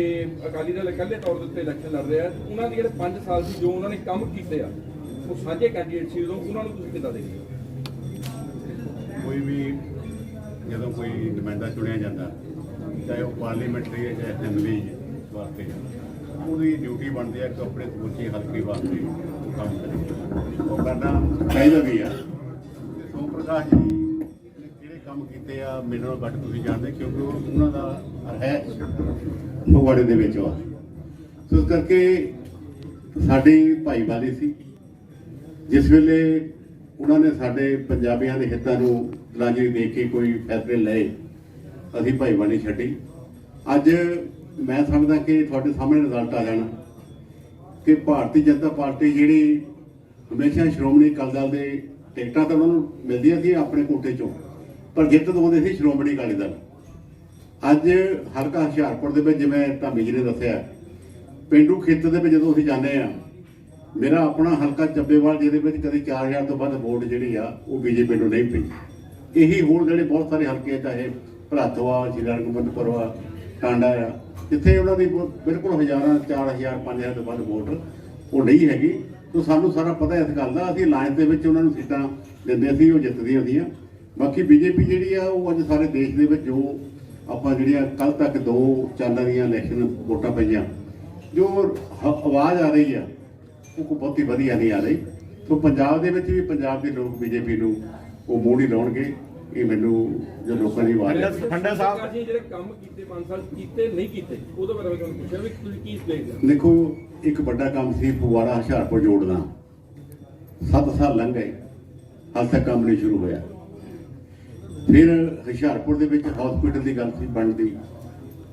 ਅਕਾਲੀ ਦਲ ਇਕੱਲੇ ਤੌਰ ਦੇ ਉੱਤੇ ਇਲੈਕਸ਼ਨ ਲੜ ਰਿਹਾ ਉਹਨਾਂ ਦੇ ਜਿਹੜੇ 5 ਸਾਲ ਸੀ ਜੋ ਉਹਨਾਂ ਨੇ ਕੰਮ ਕੀਤੇ ਆ, ਉਹ ਸਾਂਝੇ ਕੈਂਡੀਡੇਟ ਸੀ ਉਦੋਂ ਉਹਨਾਂ ਨੂੰ ਤੁਸੀਂ ਕਿੱਦਾਂ ਦੇਖਦੇ ਕੋਈ ਵੀ ਜਦੋਂ ਕੋਈ ਨੁਮਾਇੰਦਾ ਚੁਣਿਆ ਜਾਂਦਾ, ਚਾਹੇ ਉਹ ਪਾਰਲੀਮੈਂਟਰੀ ਹੈ ਚਾਹੇ ਅਸੈਂਬਲੀ ਵਾਸਤੇ ਉਹਦੀ ਡਿਊਟੀ ਬਣਦੀ ਹੈ ਕਿ ਆਪਣੇ ਸਮੁੱਚੇ ਹਲਕੇ ਵਾਸਤੇ ਕੰਮ ਕਰੇ। ਉਹ ਕਰਨਾ ਚਾਹੀਦਾ ਵੀ ਆ। ਸੋਮ ਪ੍ਰਕਾਸ਼ ਜੀ ਕੰਮ ਕੀਤੇ ਆ, ਮੇਰੇ ਨਾਲ ਘੱਟ ਤੁਸੀਂ ਜਾਣਦੇ ਕਿਉਂਕਿ ਉਹਨਾਂ ਦਾ ਹੈ ਫਗਵਾੜੇ ਦੇ ਵਿੱਚ ਆ। ਸੋ ਇਸ ਕਰਕੇ ਸਾਡੀ ਭਾਈਵਾਲੀ ਸੀ। ਜਿਸ ਵੇਲੇ ਉਹਨਾਂ ਨੇ ਸਾਡੇ ਪੰਜਾਬੀਆਂ ਦੇ ਹਿੱਤਾਂ ਨੂੰ ਲਾਂਝੀ ਦੇ ਕੇ ਕੋਈ ਫੈਸਲੇ ਲਏ, ਅਸੀਂ ਭਾਈਵਾਲੀ ਛੱਡੀ। ਅੱਜ ਮੈਂ ਸਮਝਦਾ ਕਿ ਤੁਹਾਡੇ ਸਾਹਮਣੇ ਰਿਜ਼ਲਟ ਆ ਜਾਣਾ ਕਿ ਭਾਰਤੀ ਜਨਤਾ ਪਾਰਟੀ ਜਿਹੜੀ ਹਮੇਸ਼ਾ ਸ਼੍ਰੋਮਣੀ ਅਕਾਲੀ ਦਲ ਦੇ ਟਿਕਟਾਂ ਤਾਂ ਉਹਨਾਂ ਨੂੰ ਮਿਲਦੀਆਂ ਸੀ ਆਪਣੇ ਕੋਟੇ ਚੋਂ। ਪਰ ਜਿੱਤ ਦਵਾਉਂਦੇ ਸੀ ਸ਼੍ਰੋਮਣੀ ਅਕਾਲੀ ਦਲ। ਅੱਜ ਹਲਕਾ ਹੁਸ਼ਿਆਰਪੁਰ ਦੇ ਵਿੱਚ ਜਿਵੇਂ ਧਾਮੀ ਜੀ ਨੇ ਦੱਸਿਆ ਪਿੰਡੂ ਖੇਤਰ ਦੇ ਵਿੱਚ ਜਦੋਂ ਅਸੀਂ ਜਾਂਦੇ ਆ ਮੇਰਾ ਆਪਣਾ ਹਲਕਾ ਚੱਬੇਵਾਲ ਜਿਹਦੇ ਵਿੱਚ ਕਦੇ 4000 ਤੋਂ ਵੱਧ ਵੋਟ ਜਿਹੜੀ ਆ ਉਹ ਬੀਜੇਪੀ ਨੂੰ ਨਹੀਂ ਪਈ। ਇਹੀ ਹੋਰ ਜਿਹੜੇ ਬਹੁਤ ਸਾਰੇ ਹਲਕੇ ਆ, ਚਾਹੇ ਭਰਾਤਵਾ ਜ਼ਿਲ੍ਹਾ ਗੋਬਿੰਦਪੁਰਵਾ ਟਾਂਡਾ ਆ ਜਿੱਥੇ ਉਹਨਾਂ ਦੀ ਬਿਲਕੁਲ ਹਜ਼ਾਰਾਂ 4000 5000 ਤੋਂ ਵੱਧ ਵੋਟ ਉਹ ਨਹੀਂ ਹੈਗੀ। ਤੋਂ ਸਾਨੂੰ ਸਾਰਾ ਪਤਾ ਇਸ ਗੱਲ ਦਾ ਅਸੀਂ ਲਾਈਨ ਦੇ ਵਿੱਚ ਉਹਨਾਂ ਨੂੰ ਸੀਟਾਂ ਦਿੰਦੇ ਸੀ ਉਹ ਜਿੱਤਦੀਆਂ ਸੀਆਂ। ਬਾਕੀ ਬੀਜੇਪੀ ਜਿਹੜੀ ਆ ਉਹ ਅੱਜ ਸਾਰੇ ਦੇਸ਼ ਦੇ ਵਿੱਚ ਜੋ ਆਪਾਂ ਜਿਹੜੀਆਂ ਕੱਲ ਤੱਕ ਦੋ ਚਾਲਾਂ ਦੀਆਂ ਇਲੈਕਸ਼ਨ ਵੋਟਾਂ ਪਈਆਂ ਜੋ ਹ- ਆਵਾਜ਼ ਆ ਰਹੀ ਆ ਉਹ ਬਹੁਤੀ ਵਧੀਆ ਨਹੀਂ ਆ ਰਹੀ। ਸੋ ਪੰਜਾਬ ਦੇ ਵਿੱਚ ਵੀ ਪੰਜਾਬ ਦੇ ਲੋਕ ਬੀਜੇਪੀ ਨੂੰ ਉਹ ਮੋੜ ਹੀ ਲਾਉਣਗੇ ਇਹ ਮੈਨੂੰ ਜੋ ਲੋਕਾਂ ਦੀ ਆਵਾਜ਼ ਹੈ। ਖੰਡਾ ਸਾਹਿਬ ਜੀ ਜਿਹੜੇ ਕੰਮ ਕੀਤੇ 5 ਸਾਲ ਕੀਤੇ ਨਹੀਂ ਕੀਤੇ ਉਹਦੇ ਬਾਰੇ ਮੈਂ ਤੁਹਾਨੂੰ ਪੁੱਛਿਆ ਵੀ ਤੁਸੀਂ ਕੀ ਦੇਖਦੇ ਹੋ? ਦੇਖੋ ਇੱਕ ਵੱਡਾ ਕੰਮ ਸੀ ਫਗਵਾੜਾ ਹੁਸ਼ਿਆਰਪੁਰ ਜੋੜਨਾ। 7 ਸਾਲ ਲੰਘ ਗਏ ਹਾਲ ਤੱਕ ਕੰਮ ਨਹੀਂ ਸ਼ੁਰੂ ਹੋਇਆ। ਫਿਰ ਹੁਸ਼ਿਆਰਪੁਰ ਦੇ ਵਿੱਚ ਹਸਪੀਟਲ ਦੀ ਗੱਲ ਸੀ, ਬਣਦੀ।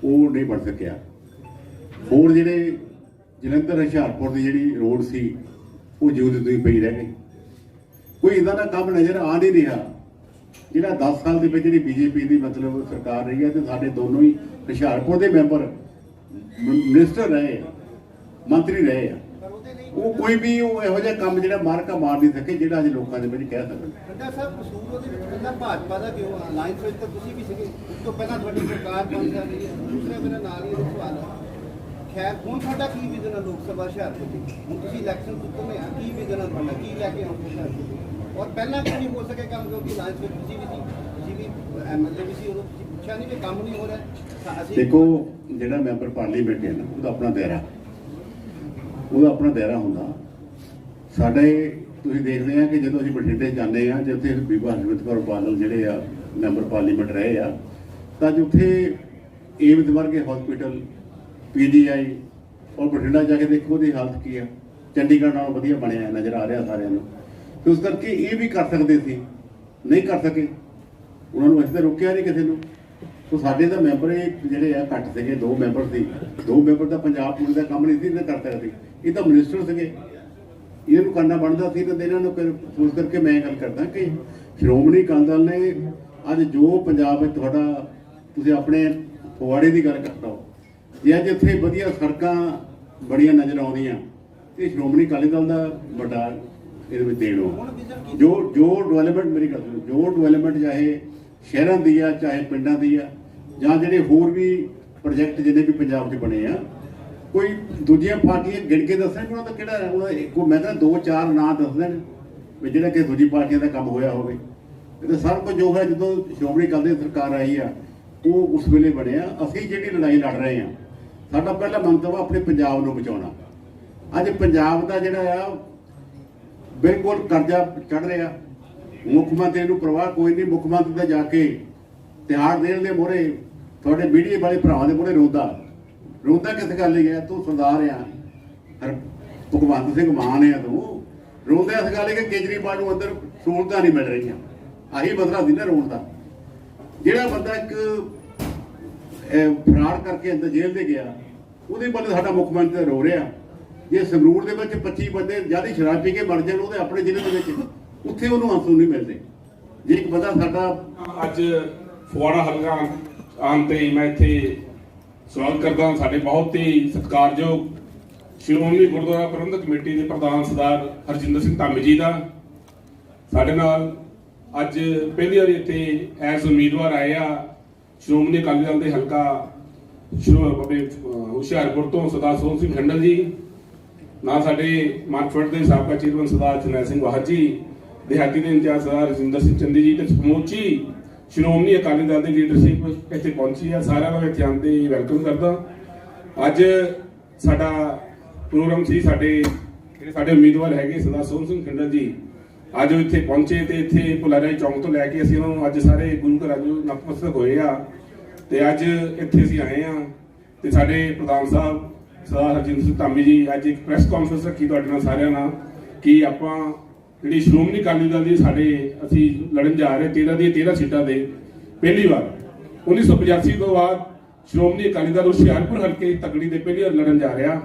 ਉਹ ਨਹੀਂ ਬਣ ਸਕਿਆ। ਹੋਰ ਜਿਹੜੇ ਜਲੰਧਰ ਹੁਸ਼ਿਆਰਪੁਰ ਦੀ ਜਿਹੜੀ ਰੋਡ ਸੀ, ਉਹ ਜਿਉਂ ਦੀ ਪਈ ਰਹਿ ਗਈ ਕੋਈ ਇਦਾਂ ਦਾ ਕੰਮ ਨਜ਼ਰ ਆ ਨਹੀਂ ਰਿਹਾ। ਜਿਹੜਾ 10 ਸਾਲ ਦੇ ਵਿੱਚ ਜਿਹੜੀ ਬੀਜੇਪੀ ਦੀ ਮਤਲਬ ਸਰਕਾਰ ਰਹੀ ਹੈ ਤੇ ਸਾਡੇ ਦੋਨੋਂ ਹੀ ਹੁਸ਼ਿਆਰਪੁਰ ਦੇ ਮੈਂਬਰ ਮਿਨਿਸਟਰ ਰਹੇ ਆ ਮੰਤਰੀ ਰਹੇ ਆ। ਉਹ ਕੋਈ ਵੀ ਉਹ ਇਹੋ ਜਿਹਾ ਕੰਮ ਜਿਹੜਾ ਮਾਰਕਾ ਮਾਰ ਨਹੀਂ ਸਕੇ ਜਿਹੜਾ ਅੱਜ ਲੋਕਾਂ ਦੇ ਵਿੱਚ ਕਹਿ ਸਕਣ ਖੰਡਾ ਸਾਹਿਬ ਕਸੂਰ ਉਹਦੇ ਵਿੱਚ ਪਹਿਲਾਂ ਭਾਜਪਾ ਦਾ ਕਿਉਂ? ਆ ਅਲਾਈਅੰਸ ਵਿੱਚ ਤਾਂ ਤੁਸੀਂ ਵੀ ਸੀਗੇ। ਉਸ ਤੋਂ ਪਹਿਲਾਂ ਤੁਹਾਡੀ ਸਰਕਾਰ ਬਣ ਜਾਂਦੀ ਹੈ। ਦੂਸਰਾ ਮੇਰਾ ਨਾਲ ਹੀ ਇਹਦਾ ਸਵਾਲ ਹੈ। ਖੈਰ ਹੁਣ ਤੁਹਾਡਾ ਕੀ ਵਿਜ਼ਨ ਹੈ ਲੋਕ ਸਭਾ ਹੁਸ਼ਿਆਰਪੁਰ ਦੀ ਹੁਣ ਤੁਸੀਂ ਇਲੈਕਸ਼ਨ ਤੋਂ ਆ। ਕੀ ਵਿਜ਼ਨ ਹੈ ਤੁਹਾਡਾ? ਕੀ ਲੈ ਕੇ ਆਉਂਦੇ ਹੁਸ਼ਿਆਰਪੁਰ? ਔਰ ਪਹਿਲਾਂ ਕਿਉਂ ਨਹੀਂ ਹੋ ਸਕੇ ਕੰਮ? ਕਿਉਂਕਿ ਅਲਾਈਅੰਸ ਵਿੱਚ ਤੁਸੀਂ ਵੀ ਸੀ। ਤੁਸੀਂ ਵੀ ਐਮਐਲਏ ਵੀ ਸੀ। ਉਦੋਂ ਤੁਸੀਂ ਪੁੱਛਿਆ ਨਹੀਂ ਕਿ ਕੰਮ ਨਹੀਂ ਹੋ ਰਿਹਾ। ਤਾਂ ਅਸੀਂ ਦੇਖੋ ਜਿਹੜਾ ਮੈਂਬਰ ਪਾਰਲੀਮੈਂਟ ਹੈ ਨਾ ਉਹਦਾ ਆਪਣਾ ਦਾਇਰਾ। ਉਹਦਾ ਆਪਣਾ ਦਾਇਰਾ ਹੁੰਦਾ। ਸਾਡੇ ਤੁਸੀਂ ਦੇਖਦੇ ਆ ਕਿ ਜਦੋਂ ਅਸੀਂ ਬਠਿੰਡੇ ਜਾਂਦੇ ਆ ਜਿੱਥੇ ਬੀਬਾ ਹਰਮਿਤ ਕੌਰ ਬਾਦਲ ਜਿਹੜੇ ਆ, ਮੈਂਬਰ ਪਾਰਲੀਮੈਂਟ ਰਹੇ ਆ, ਤਾਂ ਉੱਥੇ ਏਮਜ਼ ਵਰਗੇ ਹਸਪੀਟਲ ਪੀਜੀਆਈ ਔਰ ਬਠਿੰਡਾ ਜਾ ਕੇ ਦੇਖੋ ਉਹਦੀ ਹਾਲਤ ਕੀ ਆ। ਚੰਡੀਗੜ੍ਹ ਨਾਲੋਂ ਵਧੀਆ ਬਣਿਆ ਨਜ਼ਰ ਆ ਰਿਹਾ ਸਾਰਿਆਂ ਨੂੰ। ਤੇ ਉਸ ਕਰਕੇ ਇਹ ਵੀ ਕਰ ਸਕਦੇ ਸੀ। ਨਹੀਂ ਕਰ ਸਕੇ। ਉਹਨਾਂ ਨੂੰ ਅਸੀਂ ਤਾਂ ਰੋਕਿਆ ਨਹੀਂ ਕਿਸੇ ਨੂੰ। ਸੋ ਸਾਡੇ ਤਾਂ ਮੈਂਬਰ ਇਹ ਜਿਹੜੇ ਆ ਘੱਟ ਸੀਗੇ, ਦੋ ਮੈਂਬਰ ਸੀ। ਦੋ ਮੈਂਬਰ ਤਾਂ ਪੰਜਾਬ ਪੁਲਿਸ ਦਾ ਕੰਮ ਨਹੀਂ ਸੀ, ਇਹਨੇ ਕਰ ਸਕਦੇ ਇਹ ਤਾਂ ਮਿਨਿਸਟਰ ਸੀਗੇ। ਇਹਨੂੰ ਕਰਨਾ ਬਣਦਾ ਸੀ, ਤਾਂ ਇਹਨਾਂ ਨੂੰ ਸੋਚ ਕਰਕੇ ਮੈਂ ਗੱਲ ਕਰਦਾ ਕਿ ਸ਼੍ਰੋਮਣੀ ਅਕਾਲੀ ਦਲ ਨੇ ਅੱਜ ਜੋ ਪੰਜਾਬ ਵਿੱਚ ਤੁਹਾਡਾ, ਤੁਸੀਂ ਆਪਣੇ ਫਗਵਾੜੇ ਦੀ ਗੱਲ ਕਰਦਾ ਹੋ, ਜੇ ਅੱਜ ਇੱਥੇ ਵਧੀਆ ਸੜਕਾਂ ਬੜੀਆਂ ਨਜ਼ਰ ਆਉਂਦੀਆਂ ਇਹ ਸ਼੍ਰੋਮਣੀ ਅਕਾਲੀ ਦਲ ਦਾ ਵੱਡਾ ਇਹਦੇ ਵਿੱਚ ਦੇਣ ਹੋ ਜੋ ਜੋ ਡਿਵੈਲਪਮੈਂਟ ਮੇਰੀ ਗੱਲ ਜੋ ਡਿਵੈਲਪਮੈਂਟ ਚਾਹੇ ਸ਼ਹਿਰਾਂ ਦੀ ਆ, ਚਾਹੇ ਪਿੰਡਾਂ ਦੀ ਆ ਜਾਂ ਜਿਹੜੇ ਹੋਰ ਵੀ ਪ੍ਰੋਜੈਕਟ ਜਿੰਨੇ ਵੀ ਪੰਜਾਬ 'ਚ ਬਣੇ ਆ, ਕੋਈ ਦੂਜੀਆਂ ਪਾਰਟੀਆਂ ਗਿਣ ਕੇ ਦੱਸਣ ਉਹਨਾਂ ਦਾ ਕਿਹੜਾ ਉਹਨਾਂ ਇੱਕੋ, ਮੈਂ ਤਾਂ ਦੋ ਚਾਰ ਨਾਂ ਦੱਸ ਦੇਣ ਵੀ ਜਿਹੜਾ ਕਿ ਦੂਜੀ ਪਾਰਟੀਆਂ ਦਾ ਕੰਮ ਹੋਇਆ ਹੋਵੇ। ਇਹ ਤਾਂ ਸਭ ਕੁਝ ਜੋ ਹੈ ਜਦੋਂ ਸ਼੍ਰੋਮਣੀ ਅਕਾਲੀ ਦਲ ਦੀ ਸਰਕਾਰ ਆਈ ਆ, ਉਹ ਉਸ ਵੇਲੇ ਬਣਿਆ ਅਸੀਂ ਜਿਹੜੀ ਲੜਾਈ ਲੜ ਰਹੇ ਆ, ਸਾਡਾ ਪਹਿਲਾ ਮੰਤਵ ਆ ਆਪਣੇ ਪੰਜਾਬ ਨੂੰ ਬਚਾਉਣਾ। ਅੱਜ ਪੰਜਾਬ ਦਾ ਜਿਹੜਾ ਆ, ਬਿਲਕੁਲ ਕਰਜ਼ਾ ਚੜ ਰਿਹਾ। ਮੁੱਖ ਮੰਤਰੀ ਨੂੰ ਪ੍ਰਵਾਹ ਕੋਈ ਨਹੀਂ, ਮੁੱਖ ਮੰਤਰੀ ਦਾ ਜਾ ਕੇ ਤਿਹਾੜ ਦੇਣ ਦੇ ਮੋਰੇ ਤੁਹਾਡੇ ਮੀਡੀਆ ਵਾਲੇ ਭਰਾਵਾਂ ਦੇ ਮੋਰੇ ਰੋਂਦਾ। ਰੋਂਦਾ ਕਿਸ ਗੱਲ ਲਈ ਹੈ? ਤੂੰ ਸਰਦਾਰ ਆ। ਭਗਵੰਤ ਸਿੰਘ ਮਾਨ ਆ ਤੂੰ। ਰੋਂਦਾ ਇਸ ਗੱਲ ਲਈ ਕਿ ਕੇਜਰੀਵਾਲ ਨੂੰ ਅੰਦਰ ਸਹੂਲਤਾਂ ਨਹੀਂ ਮਿਲ ਰਹੀਆਂ। ਆਹੀ ਮਸਲਾ ਸੀ ਨਾ ਰੋਣ ਦਾ। ਜਿਹੜਾ ਬੰਦਾ ਇੱਕ ਅਹ, ਫਰਾਰ ਕਰਕੇ ਅੰਦਰ ਜੇਲ੍ਹ ਦੇ ਗਿਆ ਉਹਦੇ ਬਾਰੇ ਸਾਡਾ ਮੁੱਖ ਮੰਤਰੀ ਰੋ ਰਿਹਾ। ਜੇ ਸੰਗਰੂਰ ਦੇ ਵਿੱਚ 25 ਬੰਦੇ ਜ਼ਿਆਦਾ ਸ਼ਰਾਬ ਪੀ ਕੇ ਮਰ ਜਾਣ ਉਹਦੇ ਆਪਣੇ ਜ਼ਿਲ੍ਹੇ ਦੇ ਵਿੱਚ ਉੱਥੇ ਉਹਨੂੰ ਆਂਸੂ ਨਹੀਂ ਮਿਲਦੇ। ਜੇ ਇੱਕ ਬੰਦਾ ਸਾਡਾ ਅੱਜ ਫੁਆੜਾ ਹਲਕਾ ਆਉਣ ਤੇ ਮੈਂ ਇੱਥੇ ਸਵਾਗਤ ਕਰਦਾ ਸਾਡੇ ਬਹੁਤ ਹੀ ਸਤਿਕਾਰਯੋਗ ਸ਼੍ਰੋਮਣੀ ਗੁਰਦੁਆਰਾ ਪ੍ਰਬੰਧਕ ਕਮੇਟੀ ਦੇ ਪ੍ਰਧਾਨ ਸਰਦਾਰ ਹਰਜਿੰਦਰ ਸਿੰਘ ਧਾਮੀ ਜੀ ਦਾ। ਸਾਡੇ ਨਾਲ ਅੱਜ ਪਹਿਲੀ ਵਾਰੀ ਇੱਥੇ ਐਸ ਉਮੀਦਵਾਰ ਆਏ ਆ। ਸ਼੍ਰੋਮਣੀ ਅਕਾਲੀ ਦਲ ਦੇ ਹਲਕਾ ਸ਼੍ਰੋ ਆਪਣੇ ਹੁਸ਼ਿਆਰਪੁਰ ਤੋਂ ਸਰਦਾਰ ਸੋਹਣ ਸਿੰਘ ਖੰਡਲ ਜੀ, ਨਾਲ ਸਾਡੇ ਮਾਰਕਫਟ ਦੇ ਸਾਬਕਾ ਚੇਅਰਮੈਨ ਸਰਦਾਰ ਜਰਨੈਲ ਸਿੰਘ ਵਾਹਦ ਜੀ, ਦਿਹਾਤੀ ਦੇ ਇੰਚਾਰਜ ਸਰਦਾਰ ਰਜਿੰਦਰ ਸਿੰਘ ਚੰਦੀ ਜੀ ਤੇ ਸਮੂਚੀ ਸ਼੍ਰੋਮਣੀ ਅਕਾਲੀ ਦਲ ਦੀ ਲੀਡਰਸ਼ਿਪ ਇੱਥੇ ਪਹੁੰਚੀ ਆ, ਸਾਰਿਆਂ ਨੂੰ ਇੱਥੇ ਆਉਣ ਤੇ ਵੈਲਕਮ ਕਰਦਾ। ਅੱਜ ਸਾਡਾ ਪ੍ਰੋਗਰਾਮ ਸੀ, ਸਾਡੇ ਜਿਹੜੇ ਸਾਡੇ ਉਮੀਦਵਾਰ ਹੈਗੇ ਸਰਦਾਰ ਸੋਹਣ ਸਿੰਘ ਖੰਡਰ ਜੀ, ਅੱਜ ਉਹ ਇੱਥੇ ਪਹੁੰਚੇ ਤੇ ਇੱਥੇ ਪੁਲਾਰਾ ਚੌਂਕ ਤੋਂ ਲੈ ਕੇ ਅਸੀਂ ਉਹਨਾਂ ਨੂੰ ਅੱਜ ਸਾਰੇ ਗੁਰੂ ਘਰਾਂ ਨੂੰ ਨਤਮਸਤਕ ਹੋਏ ਆ ਤੇ ਅੱਜ ਇੱਥੇ ਅਸੀਂ ਆਏ ਆ ਤੇ ਸਾਡੇ ਪ੍ਰਧਾਨ ਸਾਹਿਬ ਸਰਦਾਰ ਹਰਜਿੰਦਰ ਸਿੰਘ ਧਾਮੀ ਜੀ, ਅੱਜ ਇੱਕ ਪ੍ਰੈਸ ਕਾਨਫਰੰਸ ਰੱਖੀ ਤੁਹਾਡੇ ਨਾਲ ਸਾਰਿਆਂ ਨਾਲ ਕਿ ਆਪਾਂ ਜਿਹੜੀ ਸ਼੍ਰੋਮਣੀ ਅਕਾਲੀ ਦਲ ਦੀ ਸਾਡੇ ਅਸੀਂ ਲੜਨ ਜਾ ਰਹੇ 13 ਦੀ 13 ਸੀਟਾਂ ਦੇ ਪਹਿਲੀ ਵਾਰ 1985 ਤੋਂ ਬਾਅਦ ਸ਼੍ਰੋਮਣੀ ਅਕਾਲੀ ਦਲ ਹੁਸ਼ਿਆਰਪੁਰ ਹਲਕੇ ਤਕੜੀ ਦੇ ਪਹਿਲੀ ਵਾਰ ਲੜਨ ਜਾ ਰਿਹਾ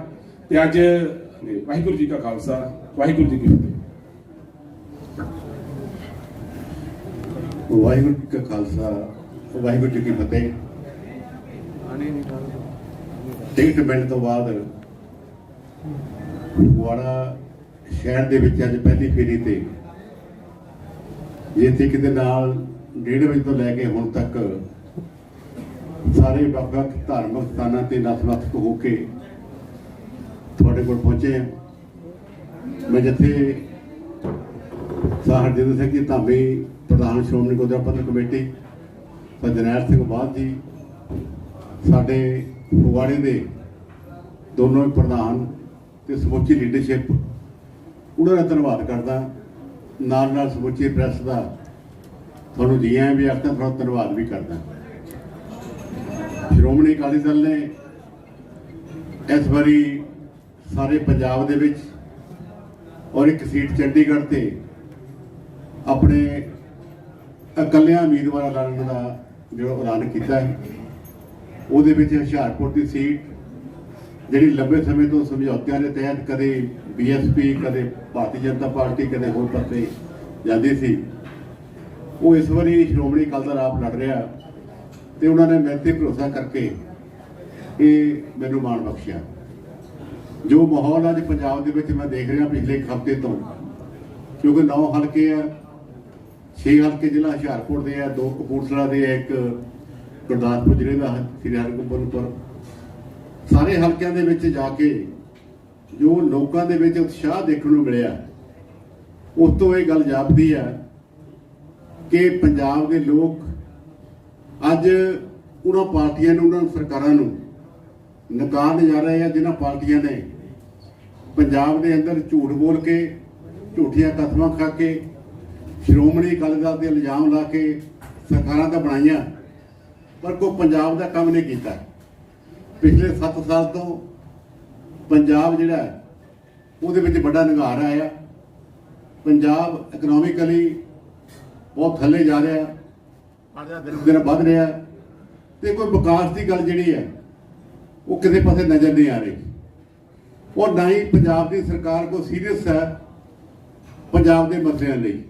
ਤੇ ਅੱਜ ਵਾਹਿਗੁਰੂ ਜੀ ਕਾ ਖਾਲਸਾ ਵਾਹਿਗੁਰੂ ਜੀ ਕੀ ਫਤਿਹ। ਵਾਹਿਗੁਰੂ ਜੀ ਕਾ ਖਾਲਸਾ ਵਾਹਿਗੁਰੂ ਜੀ ਕੀ ਫਤਿਹ। ਟਿਕਟ ਮਿਲਣ ਤੋਂ ਬਾਅਦ ਵਾੜਾ ਸ਼ਹਿਰ ਦੇ ਵਿੱਚ ਅੱਜ ਪਹਿਲੀ ਫੇਰੀ ਤੇ ਜਿੱਥੇ ਕਿਤੇ ਨਾਲ ਡੇਢ ਵਜੇ ਤੋਂ ਲੈ ਕੇ ਹੁਣ ਤੱਕ ਸਾਰੇ ਵੱਖ-ਵੱਖ ਧਾਰਮਿਕ ਸਥਾਨਾਂ ਤੇ ਨਤਮਸਤਕ ਹੋ ਕੇ ਤੁਹਾਡੇ ਕੋਲ ਪਹੁੰਚੇ ਹਾਂ। ਮੈਂ ਜਿੱਥੇ ਸਾਹਰ ਜੀ ਸਿੰਘ ਜੀ, ਧਾਮੀ ਪ੍ਰਧਾਨ ਸ਼੍ਰੋਮਣੀ ਗੁਰਦੁਆਰਾ ਪ੍ਰਬੰਧਕ ਕਮੇਟੀ ਸਜਨੈਲ ਸਿੰਘ ਬਾਦ ਜੀ, ਸਾਡੇ ਫਗਵਾੜੇ ਦੇ ਦੋਨੋਂ ਪ੍ਰਧਾਨ ਤੇ ਸਮੁੱਚੀ ਲੀਡਰਸ਼ਿਪ ਉਹਨਾਂ ਦਾ ਧੰਨਵਾਦ ਕਰਦਾ। ਨਾਲ ਨਾਲ ਸਮੁੱਚੀ ਪ੍ਰੈਸ ਦਾ ਤੁਹਾਨੂੰ ਜੀ ਆਇਆਂ ਵੀ ਆਖਦਾ, ਤੁਹਾਡਾ ਧੰਨਵਾਦ ਵੀ ਕਰਦਾ। ਸ਼੍ਰੋਮਣੀ ਅਕਾਲੀ ਦਲ ਨੇ ਇਸ ਵਾਰੀ ਸਾਰੇ ਪੰਜਾਬ ਦੇ ਵਿੱਚ ਔਰ ਇੱਕ ਸੀਟ ਚੰਡੀਗੜ੍ਹ ਤੇ ਆਪਣੇ ਇਕੱਲਿਆਂ ਉਮੀਦਵਾਰਾਂ ਲੜਨ ਦਾ ਜਿਹੜਾ ਐਲਾਨ ਕੀਤਾ ਹੈ, ਉਹਦੇ ਵਿੱਚ ਹੁਸ਼ਿਆਰਪੁਰ ਦੀ ਸੀਟ, ਜਿਹੜੀ ਲੰਬੇ ਸਮੇਂ ਤੋਂ ਸਮਝੌਤਿਆਂ ਦੇ ਤਹਿਤ ਕਦੇ ਬੀਐਸਪੀ ਕਦੇ ਭਾਰਤੀ ਜਨਤਾ ਪਾਰਟੀ ਕਦੇ ਹੋਰ ਪਾਸੇ ਜਾਂਦੀ ਸੀ। ਉਹ ਇਸ ਵਾਰੀ ਸ਼੍ਰੋਮਣੀ ਅਕਾਲੀ ਦਲ ਆਪ ਲੜ ਰਿਹਾ ਤੇ ਉਹਨਾਂ ਨੇ ਮੇਰੇ ਤੇ ਭਰੋਸਾ ਕਰਕੇ ਇਹ ਮੈਨੂੰ ਮਾਣ ਬਖਸ਼ਿਆ। ਜੋ ਮਾਹੌਲ ਅੱਜ ਪੰਜਾਬ ਦੇ ਵਿੱਚ ਮੈਂ ਦੇਖ ਰਿਹਾ ਪਿਛਲੇ ਇੱਕ ਹਫ਼ਤੇ ਤੋਂ ਕਿਉਂਕਿ ਨੌ ਹਲਕੇ ਆ ਛੇ ਹਲਕੇ ਜ਼ਿਲ੍ਹਾ ਹੁਸ਼ਿਆਰਪੁਰ ਦੇ ਆ ਦੋ ਕਪੂਰਥਲਾ ਦੇ ਆ ਇੱਕ ਗੁਰਦਾਸਪੁਰ ਜ਼ਿਲ੍ਹੇ ਦਾ ਹੈ, ਸ੍ਰੀ ਹਰਗੋਬਿੰਦਪੁਰ ਸਾਰੇ ਹਲਕਿਆਂ ਦੇ ਵਿੱਚ ਜਾ ਕੇ ਜੋ ਲੋਕਾਂ ਦੇ ਵਿੱਚ ਉਤਸ਼ਾਹ ਦੇਖਣ ਨੂੰ ਮਿਲਿਆ, ਉਸ ਤੋਂ ਇਹ ਗੱਲ ਜਾਪਦੀ ਹੈ ਕਿ ਪੰਜਾਬ ਦੇ ਲੋਕ ਅੱਜ ਉਹਨਾਂ ਪਾਰਟੀਆਂ ਨੂੰ, ਉਹਨਾਂ ਸਰਕਾਰਾਂ ਨੂੰ ਨਕਾਰ ਜਾ ਰਹੇ ਆ, ਜਿਨ੍ਹਾਂ ਪਾਰਟੀਆਂ ਨੇ ਪੰਜਾਬ ਦੇ ਅੰਦਰ ਝੂਠ ਬੋਲ ਕੇ, ਝੂਠੀਆਂ ਕਸਮਾਂ ਖਾ ਕੇ, ਸ਼੍ਰੋਮਣੀ ਅਕਾਲੀ ਦਲ ਦੇ ਇਲਜ਼ਾਮ ਲਾ ਕੇ ਸਰਕਾਰਾਂ ਤਾਂ ਬਣਾਈਆਂ, ਪਰ ਕੋਈ ਪੰਜਾਬ ਦਾ ਕੰਮ ਨਹੀਂ ਕੀਤਾ। ਪਿਛਲੇ 7 ਸਾਲ ਤੋਂ ਪੰਜਾਬ ਜਿਹੜਾ ਹੈ, ਉਹਦੇ ਵਿੱਚ ਵੱਡਾ ਨਿਗਾਰ ਆਇਆ। ਪੰਜਾਬ ਇਕਨੋਮਿਕਲੀ ਬਹੁਤ ਥੱਲੇ ਜਾ ਰਿਹਾ। ਦਿਨ ਦਿਨ ਵੱਧ ਰਿਹਾ। ਹੈ ਤੇ ਕੋਈ ਵਿਕਾਸ ਦੀ ਗੱਲ ਜਿਹੜੀ ਹੈ ਉਹ ਕਿਸੇ ਪਾਸੇ ਨਜ਼ਰ ਨਹੀਂ ਆ ਰਹੀ। ਔਰ ਨਾ ਹੀ ਪੰਜਾਬ ਦੀ ਸਰਕਾਰ ਕੋ ਸੀਰੀਅਸ ਹੈ ਪੰਜਾਬ ਦੇ ਮਸਲਿਆਂ ਲਈ।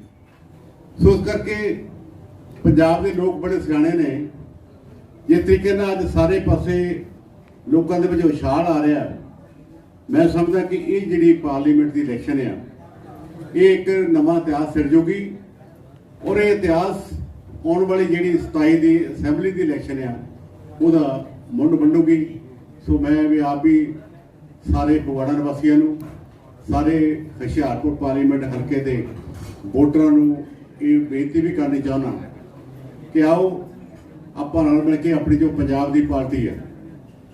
ਸੋ ਇਸ ਕਰਕੇ ਪੰਜਾਬ ਦੇ ਲੋਕ ਬੜੇ ਸਿਆਣੇ ਨੇ। ਜਿਸ ਤਰੀਕੇ ਨਾਲ ਅੱਜ ਸਾਰੇ ਪਾਸੇ ਲੋਕਾਂ ਦੇ ਵਿੱਚ ਉਛਾਲ ਆ ਰਿਹਾ ਹੈ, ਮੈਂ ਸਮਝਦਾ ਕਿ ਇਹ ਜਿਹੜੀ ਪਾਰਲੀਮੈਂਟ ਦੀ ਇਲੈਕਸ਼ਨ ਆ, ਇਹ ਇੱਕ ਨਵਾਂ ਇਤਿਹਾਸ ਸਿਰਜੂਗੀ ਔਰ ਇਹ ਇਤਿਹਾਸ ਆਉਣ ਵਾਲੀ ਜਿਹੜੀ 27 ਦੀ ਅਸੈਂਬਲੀ ਦੀ ਇਲੈਕਸ਼ਨ ਆ, ਉਹਦਾ ਮੁੰਡ ਵੰਡੂਗੀ ਸੋ ਮੈਂ ਵੀ ਆਪ ਵੀ ਸਾਰੇ ਫਗਵਾੜਾ ਨਿਵਾਸੀਆਂ ਨੂੰ, ਸਾਰੇ ਹੁਸ਼ਿਆਰਪੁਰ ਪਾਰਲੀਮੈਂਟ ਹਲਕੇ ਦੇ ਵੋਟਰਾਂ ਨੂੰ ਇਹ ਬੇਨਤੀ ਵੀ ਕਰਨੀ ਚਾਹੁੰਦਾ ਕਿ ਆਓ ਆਪਾਂ ਨਾਲ ਮਿਲ ਕੇ ਆਪਣੀ ਜੋ ਪੰਜਾਬ ਦੀ ਪਾਰਟੀ ਹੈ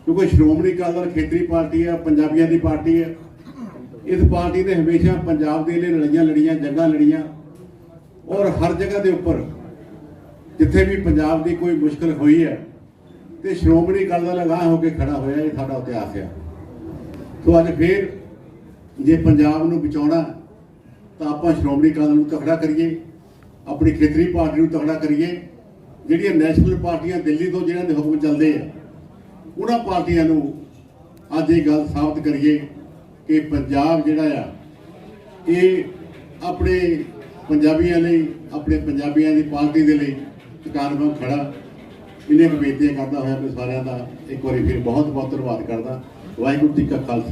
ਕਿਉਂਕਿ ਸ਼੍ਰੋਮਣੀ ਅਕਾਲੀ ਦਲ ਖੇਤਰੀ ਪਾਰਟੀ ਹੈ, ਪੰਜਾਬੀਆਂ ਦੀ ਪਾਰਟੀ ਹੈ। ਇਸ ਪਾਰਟੀ ਨੇ ਹਮੇਸ਼ਾ ਪੰਜਾਬ ਦੇ ਲਈ ਲੜਾਈਆਂ ਲੜੀਆਂ, ਜੰਗਾਂ ਲੜੀਆਂ ਔਰ ਹਰ ਜਗ੍ਹਾ ਦੇ ਉੱਪਰ ਜਿੱਥੇ ਵੀ ਪੰਜਾਬ ਦੀ ਕੋਈ ਮੁਸ਼ਕਲ ਹੋਈ ਹੈ ਤੇ ਸ਼੍ਰੋਮਣੀ ਅਕਾਲੀ ਦਲ ਅਗਾਂਹ ਹੋ ਕੇ ਖੜਾ ਹੋਇਆ, ਇਹ ਸਾਡਾ ਇਤਿਹਾਸ ਹੈ। ਸੋ ਅੱਜ ਫੇਰ ਜੇ ਪੰਜਾਬ ਨੂੰ ਬਚਾਉਣਾ, ਤਾਂ ਆਪਾਂ ਸ਼੍ਰੋਮਣੀ ਅਕਾਲੀ ਦਲ ਨੂੰ ਤਕੜਾ ਕਰੀਏ, ਆਪਣੀ ਖੇਤਰੀ ਪਾਰਟੀ ਨੂੰ ਤਕੜਾ ਕਰੀਏ, ਜਿਹੜੀਆਂ ਨੈਸ਼ਨਲ ਪਾਰਟੀਆਂ ਦਿੱਲੀ ਤੋਂ ਜਿਹਨਾਂ ਦੇ ਹੁਕਮ ਚੱਲਦੇ ਆ ਉਹਨਾਂ ਪਾਰਟੀਆਂ ਨੂੰ ਅੱਜ ਇਹ ਗੱਲ ਸਾਬਤ ਕਰੀਏ ਕਿ ਪੰਜਾਬ ਜਿਹੜਾ ਆ, ਇਹ ਆਪਣੇ ਪੰਜਾਬੀਆਂ ਲਈ, ਆਪਣੇ ਪੰਜਾਬੀਆਂ ਦੀ ਪਾਰਟੀ ਦੇ ਲਈ ਟਿਕਾਣ ਵਾਂਗ ਖੜਾ। ਇਹਨੇ ਬੇਨਤੀਆਂ ਕਰਦਾ ਹੋਇਆ ਮੈਂ ਸਾਰਿਆਂ ਦਾ ਇੱਕ ਵਾਰੀ ਫਿਰ ਬਹੁਤ ਬਹੁਤ ਧੰਨਵਾਦ ਕਰਦਾ। ਵਾਹਿਗੁਰੂ ਜੀ ਕਾ ਖਾਲਸਾ।